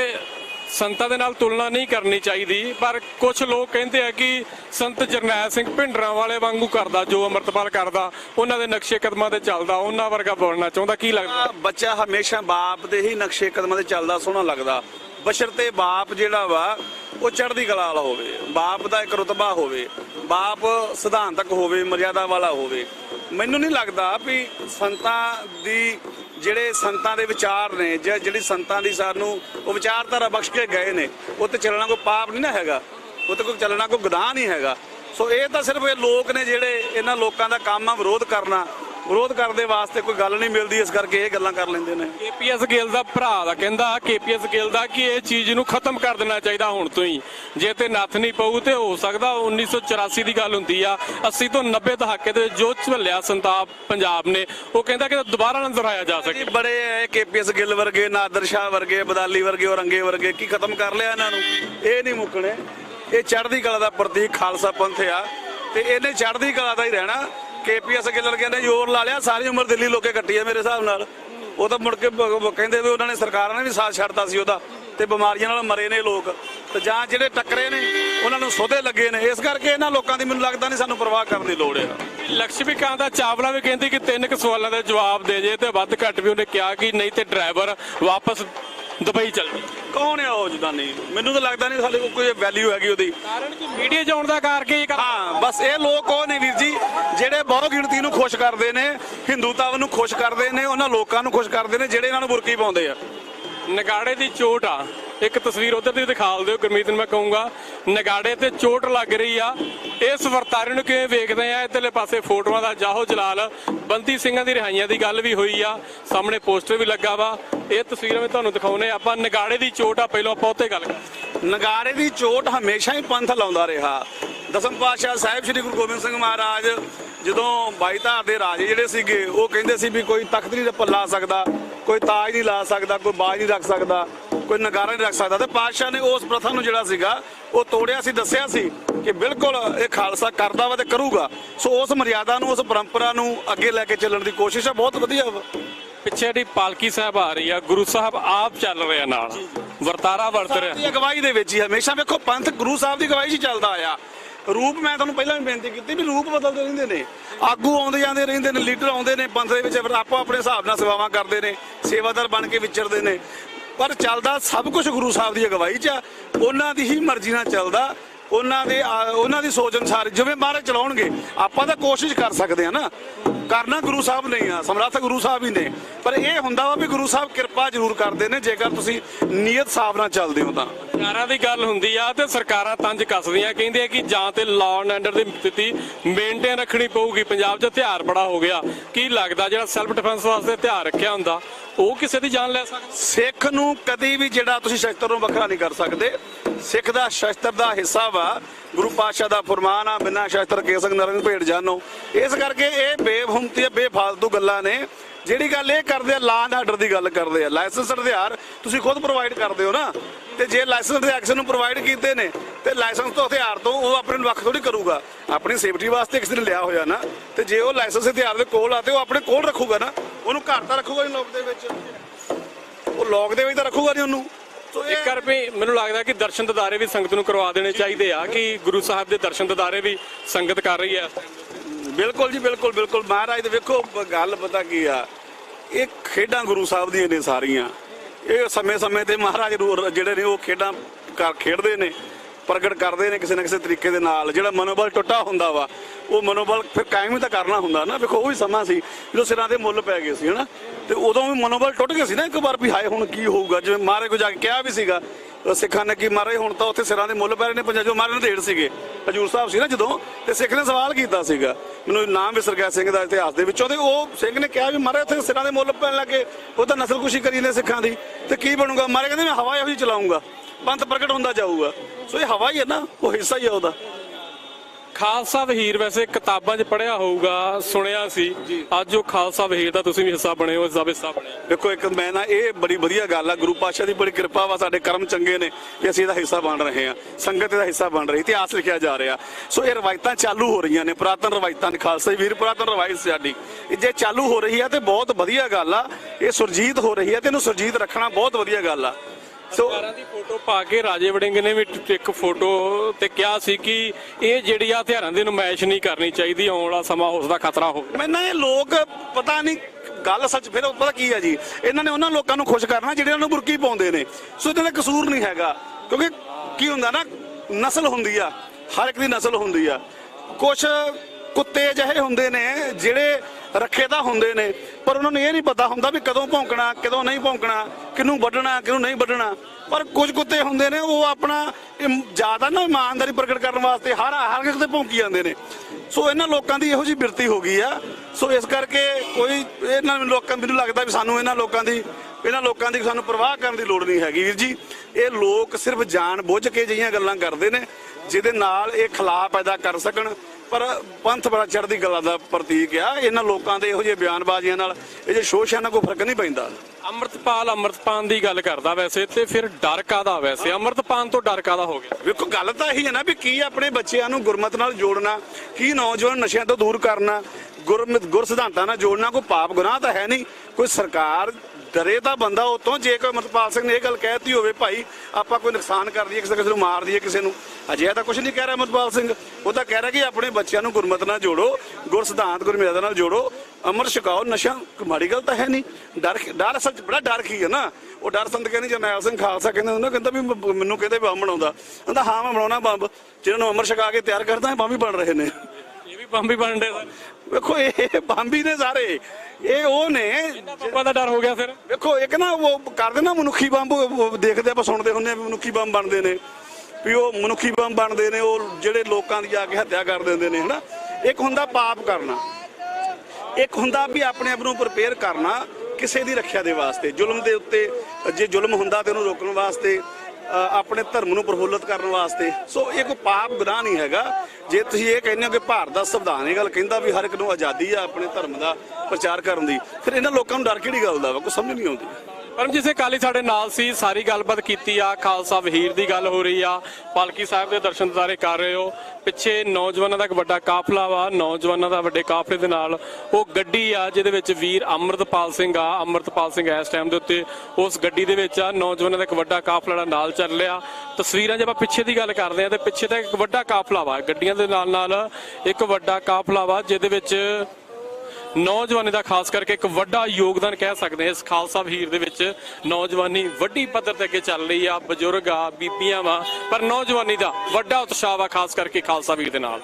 ਸੰਤਾਂ ਦੇ ਨਾਲ ਤੁਲਨਾ ਨਹੀਂ ਕਰਨੀ ਚਾਹੀਦੀ, ਪਰ ਕੁਝ ਲੋਕ ਕਹਿੰਦੇ ਆ ਕਿ ਸੰਤ ਜਰਨੈਲ ਸਿੰਘ ਭਿੰਡਰਾਂ ਵਾਲੇ ਵਾਂਗੂ ਕਰਦਾ, ਜੋ ਅਮਰਤਪਾਲ ਕਰਦਾ, ਉਹਨਾਂ ਦੇ ਨਕਸ਼ੇ ਕਦਮਾਂ ਤੇ ਚੱਲਦਾ, ਉਹਨਾਂ ਵਰਗਾ ਬਣਨਾ ਚਾਹੁੰਦਾ, ਕੀ ਲੱਗਦਾ? ਬੱਚਾ ਹਮੇਸ਼ਾ ਬਾਪ ਦੇ ਹੀ ਨਕਸ਼ੇ ਕਦਮਾਂ ਤੇ ਚੱਲਦਾ, ਸੋਹਣਾ ਲੱਗਦਾ। ਬਸ਼ਰ 'ਤੇ ਬਾਪ ਜਿਹੜਾ ਵਾ, ਉਹ ਚੜ੍ਹਦੀ ਕਲਾ ਵਾਲਾ ਹੋਵੇ, ਬਾਪ ਦਾ ਇੱਕ ਰੁਤਬਾ ਹੋਵੇ, ਬਾਪ ਸਿਧਾਂਤਕ ਹੋਵੇ, ਮਰਿਆਦਾ ਵਾਲਾ ਹੋਵੇ। ਮੈਨੂੰ ਨਹੀਂ ਲੱਗਦਾ ਵੀ ਸੰਤਾਂ ਦੀ ਜਿਹੜੇ ਸੰਤਾਂ ਦੇ ਵਿਚਾਰ ਨੇ, ਜਾਂ ਜਿਹੜੀ ਸੰਤਾਂ ਦੀ ਸਾਨੂੰ ਉਹ ਵਿਚਾਰਧਾਰਾ ਬਖਸ਼ ਕੇ ਗਏ ਨੇ, ਉਹ ਤੇ ਚੱਲਣਾ ਕੋਈ ਪਾਪ ਨਹੀਂ ਨਾ ਹੈਗਾ। ਉਹ ਤੇ ਕੋਈ ਚੱਲਣਾ ਕੋਈ ਗੁਨਾਹ ਨਹੀਂ ਹੈਗਾ। ਸੋ ਇਹ ਤਾਂ ਸਿਰਫ ਇਹ ਲੋਕ ਨੇ ਜਿਹੜੇ ਇਹਨਾਂ ਲੋਕਾਂ ਦਾ ਕੰਮ ਆ ਵਿਰੋਧ ਕਰਨਾ ਵਿਰੋਧ ਕਰਨ ਦੇ ਵਾਸਤੇ ਕੋਈ ਗੱਲ ਨਹੀਂ ਮਿਲਦੀ ਇਸ ਕਰਕੇ ਇਹ ਗੱਲਾਂ ਕਰ ਲੈਂਦੇ ਨੇ। ਕੇਪੀਐਸ ਗਿੱਲ ਦਾ ਭਰਾ ਦਾ ਕਹਿੰਦਾ ਕੇਪੀਐਸ ਗਿੱਲ ਦਾ ਕਿ ਇਹ ਚੀਜ਼ ਨੂੰ ਖਤਮ ਕਰ ਦੇਣਾ ਚਾਹੀਦਾ ਹੁਣ ਤੋਂ ਹੀ। ਜੇ ਤੇ ਨੱਥ ਨਹੀਂ ਪਊ ਤੇ ਹੋ ਸਕਦਾ 1984 ਦੀ ਗੱਲ ਹੁੰਦੀ ਆ। 80 ਤੋਂ 90 ਦਹਾਕੇ ਦੇ ਜੋ ਝੱਲਿਆ ਸੰਤਾਪ ਪੰਜਾਬ ਨੇ ਉਹ ਕਹਿੰਦਾ ਕਿ ਦੁਬਾਰਾ ਨਾ ਦੁਹਰਾਇਆ ਜਾ ਸਕੇ। ਬੜੇ ਐ ਕੇਪੀਐਸ ਗਿੱਲ ਵਰਗੇ ਨਾਦਰ ਸ਼ਾਹ ਵਰਗੇ ਬਦਾਲੀ ਵਰਗੇ ਔਰੰਗੇ ਵਰਗੇ ਕੀ ਖਤਮ ਕਰ ਲਿਆ ਇਹਨਾਂ ਨੂੰ? ਇਹ ਨਹੀਂ ਮੁੱਕਣੇ। ਇਹ ਚੜ੍ਹਦੀ ਕਲਾ ਦਾ ਪ੍ਰਤੀਕ ਖਾਲਸਾ ਪੰਥ ਆ ਤੇ ਇਹਨੇ ਚੜ੍ਹਦੀ ਕਲਾ ਦਾ ਹੀ ਰਹਿਣਾ। ਕੇਪੀਐਸ ਗਿੱਲ ਵਰਗੇ ਨੇ ਜ਼ੋਰ ਲਾ ਲਿਆ, ਸਾਰੀ ਉਮਰ ਦਿੱਲੀ ਲੋਕੇ ਕੱਟੀ ਹੈ ਮੇਰੇ ਹਿਸਾਬ ਨਾਲ। ਉਹ ਤਾਂ ਮੁੜ ਕੇ ਕਹਿੰਦੇ ਵੀ ਉਹਨਾਂ ਨੇ ਸਰਕਾਰਾਂ ਨੇ ਵੀ ਸਾਥ ਛੱਡਤਾ ਸੀ ਉਹਦਾ ਤੇ ਬਿਮਾਰੀਆਂ ਨਾਲ ਮਰੇ ਨੇ ਲੋਕ। ਤੇ ਜਾਂ ਜਿਹੜੇ ਟੱਕਰੇ ਨੇ, ਉਹਨਾਂ ਨੂੰ ਸੋਧੇ ਲੱਗੇ ਨੇ। ਇਸ ਕਰਕੇ ਇਹਨਾਂ ਲੋਕਾਂ ਦੀ ਮੈਨੂੰ ਲੱਗਦਾ ਨਹੀਂ ਸਾਨੂੰ ਪਰਵਾਹ ਕਰਨ ਦੀ ਲੋੜ ਹੈ ਲక్ష్ਮੀਕਾਂਤ ਦਾ ਚਾਵਲਾ ਵੀ ਕਹਿੰਦੀ ਕਿ ਤਿੰਨ ਕੁ ਸਵਾਲਾਂ ਦੇ ਜਵਾਬ ਦੇ ਜੇ ਤੇ ਵੱਧ ਘੱਟ ਵੀ ਉਹਨੇ ਕਿਹਾ ਕਿ ਨਹੀਂ ਤੇ ਡਰਾਈਵਰ ਵਾਪਸ ਦੁਬਈ ਚੱਲ ਜਾਏ ਕੌਣ ਆ ਉਹ ਜਦਾਨੀ ਮੈਨੂੰ ਤਾਂ ਲੱਗਦਾ ਨਹੀਂ ਸਾਡੇ ਕੋਲ ਕੋਈ ਵੈਲਿਊ ਹੈਗੀ ਉਹਦੀ। ਕਾਰਨ ਕਿ? ਮੀਡੀਆ 'ਚ ਆਉਣ ਦਾ ਕਰਕੇ ਇਹ ਕਰ ਹਾਂ ਬਸ ਇਹ ਲੋਕ ਉਹ ਨੇ ਵੀਰ ਜੀ ਜਿਹੜੇ ਬਹੁ ਗਿਣਤੀ ਨੂੰ ਖੁਸ਼ ਕਰਦੇ ਨੇ ਹਿੰਦੂਤਾਵ ਨੂੰ ਖੁਸ਼ ਕਰਦੇ ਨੇ ਉਹਨਾਂ ਲੋਕਾਂ ਨੂੰ ਖੁਸ਼ ਕਰਦੇ ਨੇ ਜਿਹੜੇ ਇਹਨਾਂ ਨੂੰ ਬੁਰਕੀ ਪਾਉਂਦੇ ਆ। ਨਗਾੜੇ ਦੀ ਚੋਟ ਆ। ਇੱਕ ਤਸਵੀਰ ਉਧਰ ਦੀ ਦਿਖਾ ਦਿਓ, ਗੁਰਮੀਤ ਨੂੰ ਮੈਂ ਕਹੂੰਗਾ। ਨਗਾੜੇ ਤੇ ਚੋਟ ਲੱਗ ਰਹੀ ਆ। ਇਸ ਵਰਤਾਰੇ ਨੂੰ ਕਿਵੇਂ ਵੇਖਦੇ ਆ? ਇਧਰਲੇ ਪਾਸੇ ਫੋਟੋਆਂ ਦਾ ਜਾਹੋ ਜਲਾਲ। ਬੰਦੀ ਸਿੰਘਾਂ ਦੀ ਰਿਹਾਈਆਂ ਦੀ ਗੱਲ ਵੀ ਹੋਈ ਆ। ਸਾਹਮਣੇ ਪੋਸਟਰ ਵੀ ਲੱਗਾ ਵਾ। ਇਹ ਤਸਵੀਰਾਂ ਵੀ ਤੁਹਾਨੂੰ ਦਿਖਾਉਨੇ ਆਪਾਂ ਨਗਾੜੇ ਦੀ ਚੋਟ ਆ, ਪਹਿਲਾਂ ਆਪਾਂ ਉੱਤੇ ਗੱਲ ਕਰਦੇ ਨਗਾੜੇ ਦੀ ਚੋਟ ਹਮੇਸ਼ਾ ਹੀ ਪੰਥ ਲਾਉਂਦਾ ਰਿਹਾ। ਦਸਮ ਪਾਤਸ਼ਾਹ ਸਾਹਿਬ ਸ੍ਰੀ ਗੁਰੂ ਗੋਬਿੰਦ ਸਿੰਘ ਮਹਾਰਾਜ ਜਦੋਂ ਬਾਈ ਧਾਰ ਦੇ ਰਾਜੇ ਜਿਹੜੇ ਸੀਗੇ ਉਹ ਕਹਿੰਦੇ ਸੀ ਵੀ ਕੋਈ ਤਖਤ ਨਹੀਂ ਲਾ ਸਕਦਾ ਕੋਈ ਤਾਜ ਨਹੀਂ ਲਾ ਸਕਦਾ ਕੋਈ ਬਾਜ ਨਹੀਂ ਰੱਖ ਸਕਦਾ ਕੋਈ ਨਗਾਰਾ ਨਹੀਂ ਰੱਖ ਸਕਦਾ। ਤੇ ਪਾਤਸ਼ਾਹ ਨੇ ਉਸ ਪ੍ਰਥਾ ਨੂੰ ਜਿਹੜਾ ਸੀਗਾ ਉਹ ਤੋੜਿਆ ਸੀ ਦੱਸਿਆ ਸੀ ਕਿ ਬਿਲਕੁਲ ਇਹ ਖਾਲਸਾ ਕਰਦਾ ਵਾ ਤੇ ਕਰੂਗਾ। ਸੋ ਉਸ ਮਰਿਆਦਾ ਨੂੰ ਉਸ ਪਰੰਪਰਾ ਨੂੰ ਅੱਗੇ ਲੈ ਕੇ ਚੱਲਣ ਦੀ ਕੋਸ਼ਿਸ਼ ਹੈ ਬਹੁਤ ਵਧੀਆ ਵਾ। ਪਿੱਛੇ ਜਿਹੜੀ ਪਾਲਕੀ ਸਾਹਿਬ ਆ ਰਹੀ ਆ ਗੁਰੂ ਸਾਹਿਬ ਆਪ ਚੱਲ ਰਹੇ ਆ ਨਾਲ। ਵਰਤਾਰਾ ਵਰਤ ਰਿਹਾ ਅਗਵਾਈ ਦੇ ਵਿੱਚ ਹੀ ਹਮੇਸ਼ਾ ਵੇਖੋ ਪੰਥ ਗੁਰੂ ਸਾਹਿਬ ਦੀ ਅਗਵਾਈ 'ਚ ਚੱਲਦਾ ਆਇਆ। ਰੂਪ ਮੈਂ ਤੁਹਾਨੂੰ ਪਹਿਲਾਂ ਵੀ ਬੇਨਤੀ ਕੀਤੀ ਵੀ ਰੂਪ ਬਦਲਦੇ ਰਹਿੰਦੇ ਨੇ। ਆਗੂ ਆਉਂਦੇ ਜਾਂਦੇ ਰਹਿੰਦੇ ਨੇ, ਲੀਡਰ ਆਉਂਦੇ ਨੇ ਪੰਥ ਦੇ ਵਿੱਚ ਫਿਰ ਆਪੋ ਆਪਣੇ ਹਿਸਾਬ ਨਾਲ ਸੇਵਾਵਾਂ ਕਰਦੇ ਨੇ, ਸੇਵਾਦਾਰ ਬਣ ਕੇ ਵਿਚਰਦੇ ਨੇ। ਪਰ ਚੱਲਦਾ ਸਭ ਕੁਝ ਗੁਰੂ ਸਾਹਿਬ ਦੀ ਅਗਵਾਈ 'ਚ ਆ, ਉਹਨਾਂ ਦੀ ਹੀ ਮਰਜ਼ੀ ਨਾਲ ਚੱਲਦਾ। ਉਹਨਾਂ ਦੇ ਉਹਨਾਂ ਦੀ ਸੋਚ ਅਨੁਸਾਰ ਜਿਵੇਂ ਮਹਾਰਾਜ ਚਲਾਉਣਗੇ, ਆਪਾਂ ਤਾਂ ਕੋਸ਼ਿਸ਼ ਕਰ ਸਕਦੇ ਆ ਨਾ। ਕਰਨਾ ਗੁਰੂ ਸਾਹਿਬ ਨਹੀਂ ਆ, ਸਮਰੱਥ ਗੁਰੂ ਸਾਹਿਬ ਹੀ ਨੇ। ਪਰ ਇਹ ਹੁੰਦਾ ਵਾ ਵੀ ਗੁਰੂ ਸਾਹਿਬ ਕਿਰਪਾ ਜ਼ਰੂਰ ਕਰਦੇ ਨੇ, ਜੇਕਰ ਤੁਸੀਂ ਨੀਅਤ ਸਾਫ਼ ਨਾਲ ਚੱਲਦੇ ਹੋ ਤਾਂ। ਸਰਕਾਰਾਂ ਦੀ ਗੱਲ ਹੁੰਦੀ ਆ ਤੇ ਸਰਕਾਰਾਂ ਤੰਜ ਕੱਸਦੀਆਂ, ਕਹਿੰਦੇ ਆ ਕਿ ਜਾਂ ਤੇ ਲਾਅ ਐਂਡ ਆਰਡਰ ਦੀ ਸਥਿਤੀ ਮੇਨਟੇਨ ਰੱਖਣੀ ਪਊਗੀ। ਪੰਜਾਬ 'ਚ ਹਥਿਆਰ ਬੜਾ ਹੋ ਗਿਆ। ਕੀ ਲੱਗਦਾ ਜਿਹੜਾ ਸੈਲਫ ਡਿਫੈਂਸ ਵਾਸਤੇ ਹਥਿਆਰ ਰੱਖਿਆ ਹੁੰਦਾ ਉਹ ਕਿਸੇ ਦੀ ਜਾਨ ਲੈ ਸਕਦਾ? ਸਿੱਖ ਨੂੰ ਕਦੀ ਵੀ ਜਿਹੜਾ ਤੁਸੀਂ ਸ਼ਸਤਰ ਨੂੰ ਵੱਖਰਾ ਨਹੀਂ ਕਰ ਸਕਦੇ। ਸਿੱਖ ਦਾ ਸ਼ਸਤਰ ਦਾ ਹਿੱਸਾ ਵਾ। ਗੁਰੂ ਪਾਤਸ਼ਾਹ ਦਾ ਫਰਮਾਨ ਆ, ਬਿਨਾਂ ਸ਼ਸਤਰ ਕੇ ਕੇਸਕ ਨਰਨ ਭੇਟ ਜਾਨੋ ਇਸ ਕਰਕੇ ਇਹ ਬੇਹੁੰਤੀ ਬੇਫਾਲਤੂ ਗੱਲਾਂ ਨੇ। ਜਿਹੜੀ ਗੱਲ ਇਹ ਕਰਦੇ ਆ, ਲਾ ਐਂਡ ਆਰਡਰ ਦੀ ਗੱਲ ਕਰਦੇ ਆ। ਲਾਇਸੈਂਸ ਹਥਿਆਰ ਤੁਸੀਂ ਖੁਦ ਪ੍ਰੋਵਾਈਡ ਕਰਦੇ ਹੋ ਨਾ। ਤੇ ਜੇ ਲਾਇਸੈਂਸ ਦੇ ਐਕਸ਼ਨ ਨੂੰ ਪ੍ਰੋਵਾਈਡ ਕੀਤੇ ਨੇ ਤੇ ਲਾਇਸੈਂਸ ਤੋਂ ਹਥਿਆਰ ਤੋਂ ਉਹ ਆਪਣੇ ਨੂੰ ਵੱਖ ਥੋੜੀ ਕਰੂਗਾ। ਆਪਣੀ ਸੇਫਟੀ ਵਾਸਤੇ ਕਿਸੇ ਨੇ ਲਿਆ ਹੋਇਆ ਨਾ ਤੇ ਜੇ ਉਹ ਲਾਇਸੈਂਸ ਹਥਿਆਰ ਦੇ ਕੋਲ ਆ ਤੇ ਉਹ ਆਪਣੇ ਕੋਲ ਰੱਖੂਗਾ ਨਾ ਉਹਨੂੰ ਘਰ ਤਾਂ ਰੱਖੂਗਾ ਨਹੀਂ ਲੋਕ ਦੇ ਵਿੱਚ। ਉਹ ਲੋਕ ਦੇ ਵਿੱਚ ਤਾਂ ਰੱਖੂਗਾ ਨਹੀਂ ਉਹਨੂੰ। ਇੱਕ ਕਰ ਵੀ ਮੈਨੂੰ ਲੱਗਦਾ ਕਿ ਦਰਸ਼ਨ ਦਿਦਾਰੇ ਵੀ ਸੰਗਤ ਨੂੰ ਕਰਵਾ ਦੇਣੇ ਚਾਹੀਦੇ ਆ ਕਿ ਗੁਰੂ ਸਾਹਿਬ ਦੇ ਦਰਸ਼ਨ ਦਿਦਾਰੇ ਵੀ ਸੰਗਤ ਕਰ ਰਹੀ ਹੈ। time। ਬਿਲਕੁਲ ਜੀ ਬਿਲਕੁਲ ਬਿਲਕੁਲ। ਮਹਾਰਾਜ ਦੇ ਵੇਖੋ ਬ- ਗੱਲ ਪਤਾ ਕੀ ਆ ਇਹ ਖੇਡਾਂ ਗੁਰੂ ਸਾਹਿਬ ਦੀਆਂ ਨੇ ਸਾਰੀਆਂ। ਇਹ ਸਮੇਂ-ਸਮੇਂ ਤੇ ਮਹਾਰਾਜ ਰੂ- ਜਿਹੜੇ ਨੇ ਉਹ ਖੇਡਾਂ ਕਰ- ਖੇਡਦੇ ਨੇ, ਪ੍ਰਗਟ ਕਰਦੇ ਨੇ ਕਿਸੇ ਨਾ ਕਿਸੇ ਤਰੀਕੇ ਦੇ ਨਾਲ। ਜਿਹੜਾ ਮਨੋਬਲ ਟੁੱਟਾ ਹੁੰਦਾ ਵਾ, ਉਹ ਮਨੋਬਲ ਫਿਰ ਕਾਇਮ ਹੀ ਤਾਂ ਕਰਨਾ ਹੁੰਦਾ ਨਾ। ਵੇਖੋ, ਉਹ ਵੀ ਸਮਾਂ ਸੀ, ਜਦੋਂ ਸਿਰਾਂ ਦੇ ਮੁੱਲ ਪੈ ਗਏ ਸੀ, ਹਨਾ? ਤੇ ਉਦੋਂ ਵੀ ਮਨੋਬਲ ਟੁੱਟ ਗਿਆ ਸੀ ਨਾ ਇੱਕ ਵਾਰ ਵੀ, ਹਾਏ ਹੁਣ ਕੀ ਹੋਊਗਾ? ਜਿਵੇਂ ਮਹਾਰਾਜ ਕੋ ਜਾ ਕੇ ਕਿਹਾ ਵੀ ਸੀਗਾ ਸਿੱਖਾਂ ਨੇ ਕੀ ਮਹਾਰਾਜ ਹੁਣ ਤਾਂ ਉੱਥੇ ਸਿਰਾਂ ਦੇ ਮੁੱਲ ਪੈ ਰਹੇ ਨੇ ਪੰਜਾਬੀ ਜੋ ਮਹਾਰਾਜ ਨੇ ਢੇੜ ਸੀਗੇ। ਹਜੂਰ ਸਾਹਿਬ ਸੀ ਨਾ ਜਦੋਂ, ਤੇ ਸਿੱਖ ਨੇ ਸਵਾਲ ਕੀਤਾ ਸੀਗਾ। ਮੈਨੂੰ ਨਾਮ ਵਿਸਰ ਗਿਆ ਸਿੰਘ ਦਾ ਇਤਿਹਾਸ ਦੇ ਵਿੱਚੋਂ ਤੇ ਉਹ ਸਿੰਘ ਨੇ ਕਿਹਾ ਵੀ ਮਹਾਰਾਜ ਉੱਥੇ ਸਿਰਾਂ ਦੇ ਮੁੱਲ ਪੈਣ ਲੱਗੇ, ਉਹ ਤਾਂ ਨਸਲਕੁਸ਼ੀ ਕਰੀ ਨੇ ਸਿੱਖਾਂ ਦੀ। ਤੇ ਕੀ ਬਣੂਗਾ? ਮਹਾਰਾਜ ਕਹਿੰਦੇ, ਮੈਂ ਹਵਾ ਇਹੋ ਜਿਹੀ ਚਲਾਉਂਗਾ ਪੰਥ ਪ੍ਰਗਟ ਹੁੰਦਾ ਜਾਊਗਾ। ਸੋ ਇਹ ਹਵਾ ਹੀ ਹੈ ਨਾ, ਉਹ ਹਿੱਸਾ ਹੀ ਹੈ ਉਹਦਾ। ਖਾਲਸਾ ਵਹੀਰ ਵੈਸੇ ਕਿਤਾਬਾਂ 'ਚ ਪੜਿਆ ਹੋਊਗਾ ਸੁਣਿਆ ਸੀ। ਅੱਜ ਉਹ ਖਾਲਸਾ ਵਹੀਰ ਦਾ ਤੁਸੀਂ ਵੀ ਹਿੱਸਾ ਬਣੇ ਹੋ ਇਸ ਦਾ ਹਿੱਸਾ ਬਣੇ ਦੇਖੋ ਇੱਕ ਮੈਂ ਨਾ ਇਹ ਬੜੀ ਵਧੀਆ ਗੱਲ ਆ ਗੁਰੂ ਪਾਤਸ਼ਾਹ ਦੀ ਬੜੀ ਕਿਰਪਾ ਵਾ ਸਾਡੇ ਕਰਮ ਚੰਗੇ ਨੇ ਕਿ ਅਸੀਂ ਇਹਦਾ ਹਿੱਸਾ ਬਣ ਰਹੇ ਹਾਂ ਸੰਗਤ ਦਾ ਹਿੱਸਾ ਬਣ ਰਹੀ ਇਤਿਹਾਸ ਲਿਖਿਆ ਜਾ ਰਿਹਾ। ਸੋ ਇਹ ਰਵਾਇਤਾਂ ਚਾਲੂ ਹੋ ਰਹੀਆਂ ਨੇ ਪੁਰਾਤਨ ਰਵਾਇਤਾਂ ਨੇ ਖਾਲਸਾ ਵੀਰ ਪੁਰਾਤਨ ਰਵਾਇਤ ਸਾਡੀ। ਇਹ ਜੇ ਚਾਲੂ ਹੋ ਰਹੀ ਆ ਤੇ ਬਹੁਤ ਵਧੀਆ ਗੱਲ ਆ ਇਹ ਸੁਰਜੀਤ ਹੋ ਰਹੀ ਆ ਤੇ ਇਹਨੂੰ ਸੁਰਜੀਤ ਰੱਖਣਾ ਬਹੁਤ ਵਧੀਆ ਗੱਲ ਆ। ਸੋ ਦੀ ਫੋਟੋ ਪਾ ਕੇ ਰਾਜੇ ਵੜਿੰਗ ਨੇ ਵੀ ਇੱਕ ਫੋਟੋ ਤੇ ਕਿਹਾ ਸੀ ਕਿ ਇਹ ਜਿਹੜੀ ਆ ਹਥਿਆਰਾਂ ਦੀ ਨੁਮਾਇਸ਼ ਨਹੀਂ ਕਰਨੀ ਚਾਹੀਦੀ ਆਉਣ ਵਾਲਾ ਸਮਾਂ ਉਸ ਦਾ ਖਤਰਾ ਹੋਵੇ। ਮੈਨੂੰ ਇਹ ਲੋਕ ਪਤਾ ਨਹੀਂ ਗੱਲ ਸੱਚ ਫਿਰ ਪਤਾ ਕੀ ਆ ਜੀ? ਇਹਨਾਂ ਨੇ ਉਹਨਾਂ ਲੋਕਾਂ ਨੂੰ ਖੁਸ਼ ਕਰਨਾ ਜਿਹੜੇ ਉਹਨਾਂ ਨੂੰ ਬੁਰਕੀ ਪਾਉਂਦੇ ਨੇ। ਸੋ ਇਹਨਾਂ ਦਾ ਕਸੂਰ ਨਹੀਂ ਹੈਗਾ। ਕਿਉਂਕਿ ਕੀ ਹੁੰਦਾ ਨਾ ਨਸਲ ਹੁੰਦੀ ਆ ਹਰ ਇੱਕ ਦੀ ਨਸਲ ਹੁੰਦੀ ਆ। ਕੁਝ ਕੁੱਤੇ ਅਜਿਹੇ ਹੁੰਦੇ ਨੇ ਜਿਹੜੇ ਰੱਖੇ ਤਾਂ ਹੁੰਦੇ ਨੇ, ਪਰ ਉਹਨਾਂ ਨੂੰ ਇਹ ਨਹੀਂ ਪਤਾ ਹੁੰਦਾ ਵੀ ਕਦੋਂ ਭੌਂਕਣਾ, ਕਦੋਂ ਨਹੀਂ ਭੌਂਕਣਾ, ਕਿਹਨੂੰ ਵੱਢਣਾ, ਕਿਹਨੂੰ ਨਹੀਂ ਵੱਢਣਾ। ਪਰ ਕੁਝ ਕੁੱਤੇ ਹੁੰਦੇ ਨੇ, ਉਹ ਆਪਣਾ ਇਮ- ਜ਼ਿਆਦਾ ਨਾ ਇਮਾਨਦਾਰੀ ਪ੍ਰਗਟ ਕਰਨ ਵਾਸਤੇ ਹਰ ਹਰ ਇੱਕ ਭੌਂਕੀ ਜਾਂਦੇ ਨੇ। ਸੋ ਇਹਨਾਂ ਲੋਕਾਂ ਦੀ ਇਹੋ ਜਿਹੀ ਬਿਰਤੀ ਹੋ ਗਈ ਆ। ਸੋ ਇਸ ਕਰਕੇ ਕੋਈ, ਇਹਨਾਂ ਲੋਕਾਂ, ਮੈਨੂੰ ਲੱਗਦਾ ਵੀ ਸਾਨੂੰ ਇਹਨਾਂ ਲੋਕਾਂ ਦੀ, ਇਹਨਾਂ ਲੋਕਾਂ ਦੀ ਸਾਨੂੰ ਪਰਵਾਹ ਕਰਨ ਦੀ ਲੋੜ ਨਹੀਂ ਹੈਗੀ ਵੀਰ ਜੀ। ਇਹ ਲੋਕ ਸਿਰਫ ਜਾਣ ਬੁੱਝ ਕੇ ਜਿਹੀਆਂ ਗੱਲਾਂ ਕਰਦੇ ਨੇ, ਜਿਹਦੇ ਨਾਲ ਇਹ ਖਲਾ ਪੈਦਾ ਕਰ ਸਕਣ। ਪਰ ਪੰਥ ਬੜਾ ਚੜ੍ਹਦੀ ਗੱਲਾਂ ਦਾ ਪ੍ਰਤੀਕ ਆ। ਇਹਨਾਂ ਲੋਕਾਂ ਦੇ ਇਹੋ ਜਿਹੇ ਬਿਆਨਬਾਜ਼ੀਆਂ ਨਾਲ ਇਹ ਜੇ ਸ਼ੋਸ਼ਾ ਨਾਲ ਕੋਈ ਫ਼ਰਕ ਨਹੀਂ ਪੈਂਦਾ। ਅੰਮ੍ਰਿਤਪਾਲ ਅੰਮ੍ਰਿਤਪਾਨ ਦੀ ਗੱਲ ਕਰਦਾ ਵੈਸੇ ਤੇ ਫਿਰ ਡਰ ਕਾਦਾ ਵੈਸੇ? ਅੰਮ੍ਰਿਤਪਾਨ ਤੋਂ ਡਰ ਕਾਦਾ ਹੋ ਗਿਆ? ਵੇਖੋ ਗੱਲ ਤਾਂ ਇਹੀ ਹੈ ਨਾ ਵੀ ਕੀ ਆਪਣੇ ਬੱਚਿਆਂ ਨੂੰ ਗੁਰਮਤ ਨਾਲ ਜੋੜਨਾ ਕੀ ਨੌਜਵਾਨ ਨਸ਼ਿਆਂ ਤੋਂ ਦੂਰ ਕਰਨਾ ਗੁਰਮਤ ਗੁਰ ਸਿਧਾਂਤਾਂ ਨਾਲ ਜੋੜਨਾ ਕੋਈ ਪਾਪ ਗੁਨਾਹ ਤਾਂ ਹੈ ਨਹੀਂ। ਕੋਈ ਸਰਕਾਰ ਡਰੇ ਤਾਂ ਬੰਦਾ ਉਤੋਂ ਜੇ ਕੋਈ ਮਤਪਾਲ ਸਿੰਘ ਨੇ ਇਹ ਗੱਲ ਕਹਿਤੀ ਹੋਵੇ ਭਾਈ ਆਪਾਂ ਕੋਈ ਨੁਕਸਾਨ ਕਰ ਦਈਏ ਕਿਸੇ ਕਿਸੇ ਨੂੰ ਮਾਰ ਦਈਏ ਕਿਸੇ ਨੂੰ। ਅਜੇ ਤਾਂ ਕੁਝ ਨਹੀਂ ਕਹਿ ਰਿਹਾ ਮਤਪਾਲ ਸਿੰਘ। ਉਹ ਤਾਂ ਕਹਿ ਰਿਹਾ ਕਿ ਆਪਣੇ ਬੱਚਿਆਂ ਨੂੰ ਗੁਰਮਤ ਨਾਲ ਜੋੜੋ ਗੁਰ ਸਿਧਾਂਤ ਗੁਰਮਿਆਦਾ ਨਾਲ ਜੋੜੋ। ਅਮਰ ਛਕਾਓ ਨਸ਼ਾ ਮਾੜੀ ਗੱਲ ਤਾਂ ਹੈ ਨਹੀਂ। ਡਰ ਡਰ ਅਸਲ ਬੜਾ ਡਰ ਕੀ ਹੈ ਨਾ। ਉਹ ਡਰ ਸੰਤ ਕਹਿੰਦੇ ਜਰਨੈਲ ਸਿੰਘ ਖਾਲਸਾ ਕਹਿੰਦੇ ਹੁੰਦਾ ਕਹਿੰਦਾ ਵੀ ਮੈਨੂੰ ਕਹਿੰਦੇ ਬੰਬ ਬਣਾਉਂਦਾ। ਕਹਿੰਦਾ ਹਾਂ ਮੈਂ ਬਣਾਉਣਾ ਬੰਬ। ਜਿਹਨਾਂ ਨੂੰ ਅਮਰ ਛਕਾ ਕੇ ਤਿਆਰ ਕਰਦਾ ਇਹ ਬੰਬ ਹੀ ਬਣ ਰਹੇ ਨੇ। ਇਹ ਵੀ ਬੰਬ ਹੀ ਬਣਦੇ ਸਰ ਵੇਖੋ ਇਹ ਬੰਬ ਹੀ ਨੇ ਸਾਰੇ। ਇਹ ਉਹ ਨੇ ਬੰਬਾਂ ਦਾ ਡਰ ਹੋ ਗਿਆ ਫਿਰ। ਵੇਖੋ ਇੱਕ ਨਾ ਉਹ ਕਰਦੇ ਨਾ ਮਨੁੱਖੀ ਬੰਬ। ਦੇਖਦੇ ਆਪਾਂ ਸੁਣਦੇ ਹੁੰਦੇ ਆ ਮਨੁੱਖੀ ਬੰਬ ਬਣਦੇ ਨੇ। ਵੀ ਉਹ ਮਨੁੱਖੀ ਬੰਬ ਬਣਦੇ ਨੇ, ਉਹ ਜਿਹੜੇ ਲੋਕਾਂ ਦੀ ਜਾ ਕੇ ਹੱਤਿਆ ਕਰ ਦਿੰਦੇ ਨੇ, ਹਨਾ? ਇੱਕ ਹੁੰਦਾ ਪਾਪ ਕਰਨਾ। ਇੱਕ ਹੁੰਦਾ ਵੀ ਆਪਣੇ ਆਪ ਨੂੰ ਪ੍ਰਪੇਅਰ ਕਰਨਾ ਕਿਸੇ ਦੀ ਰੱਖਿਆ ਦੇ ਵਾਸਤੇ। ਜ਼ੁਲਮ ਦੇ ਉੱਤੇ, ਜੇ ਜ਼ੁਲਮ ਹੁੰਦਾ ਤੇ ਉਹਨੂੰ ਰੋਕਣ ਵਾਸਤੇ ਆਪਣੇ ਧਰਮ ਨੂੰ ਪ੍ਰਫੁੱਲਤ ਕਰਨ ਵਾਸਤੇ। ਸੋ ਇਹ ਕੋਈ ਪਾਪ ਗੁਨਾਹ ਨਹੀਂ ਹੈਗਾ। ਜੇ ਤੁਸੀਂ ਇਹ ਕਹਿੰਦੇ ਹੋ ਕਿ ਭਾਰਤ ਦਾ ਸੰਵਿਧਾਨ ਇਹ ਗੱਲ ਕਹਿੰਦਾ ਵੀ ਹਰ ਇੱਕ ਨੂੰ ਆਜ਼ਾਦੀ ਆ ਆਪਣੇ ਧਰਮ ਦਾ ਪ੍ਰਚਾਰ ਕਰਨ ਦੀ, ਫਿਰ ਇਹਨਾਂ ਲੋਕਾਂ ਨੂੰ ਡਰ ਕਿਹੜੀ ਗੱਲ ਦਾ ਵਾ? ਕੋਈ ਸਮਝ ਨਹੀਂ ਆਉਂਦੀ। ਪਰਮ ਜਿਸੇ ਕਾਲੀ ਸਾਡੇ ਨਾਲ ਸੀ, ਸਾਰੀ ਗੱਲਬਾਤ ਕੀਤੀ ਆ, ਖਾਲਸਾ ਵਹੀਰ ਦੀ ਗੱਲ ਹੋ ਰਹੀ ਆ। ਪਾਲਕੀ ਸਾਹਿਬ ਦੇ ਦਰਸ਼ਨ ਸਾਰੇ ਕਰ ਰਹੇ ਹੋ। ਪਿੱਛੇ ਨੌਜਵਾਨਾਂ ਦਾ ਇੱਕ ਵੱਡਾ ਕਾਫਲਾ ਵਾ, ਨੌਜਵਾਨਾਂ ਦਾ ਵੱਡੇ ਕਾਫਲੇ ਦੇ ਨਾਲ ਉਹ ਗੱਡੀ ਆ, ਜਿਹਦੇ ਵਿੱਚ ਵੀਰ ਅੰਮ੍ਰਿਤਪਾਲ ਸਿੰਘ ਆ। ਅੰਮ੍ਰਿਤਪਾਲ ਸਿੰਘ ਇਸ ਟਾਈਮ ਦੇ ਉੱਤੇ ਉਸ ਗੱਡੀ ਦੇ ਵਿੱਚ ਆ। ਨੌਜਵਾਨਾਂ ਦਾ ਇੱਕ ਵੱਡਾ ਕਾਫਲਾ ਨਾਲ ਚੱਲ ਰਿਹਾ। ਤਸਵੀਰਾਂ ਜੇ ਆਪਾਂ ਪਿੱਛੇ ਦੀ ਗੱਲ ਕਰਦੇ ਆ ਤੇ ਪਿੱਛੇ ਤਾਂ ਇੱਕ ਵੱਡਾ ਕਾਫਲਾ ਵਾ। ਗੱਡੀਆਂ ਦੇ ਨਾਲ ਨਾਲ ਇੱਕ ਵੱਡਾ ਕਾਫਲਾ ਵਾ, ਜਿਹਦੇ ਵਿੱਚ ਨੌਜਵਾਨੀ ਦਾ ਖਾਸ ਕਰਕੇ ਇੱਕ ਵੱਡਾ ਯੋਗਦਾਨ ਕਹਿ ਸਕਦੇ ਹਾਂ। ਇਸ ਖਾਲਸਾ ਵਹੀਰ ਦੇ ਵਿੱਚ ਨੌਜਵਾਨੀ ਵੱਡੀ ਪੱਧਰ ਤੇ ਅੱਗੇ ਚੱਲ ਰਹੀ ਆ। ਬਜ਼ੁਰਗ ਆ, ਬੀਬੀਆਂ ਵਾ। ਪਰ ਨੌਜਵਾਨੀ ਦਾ ਵੱਡਾ ਉਤਸ਼ਾਹ ਆ ਖਾਸ ਕਰਕੇ ਖਾਲਸਾ ਵੀਰ ਦੇ ਨਾਲ।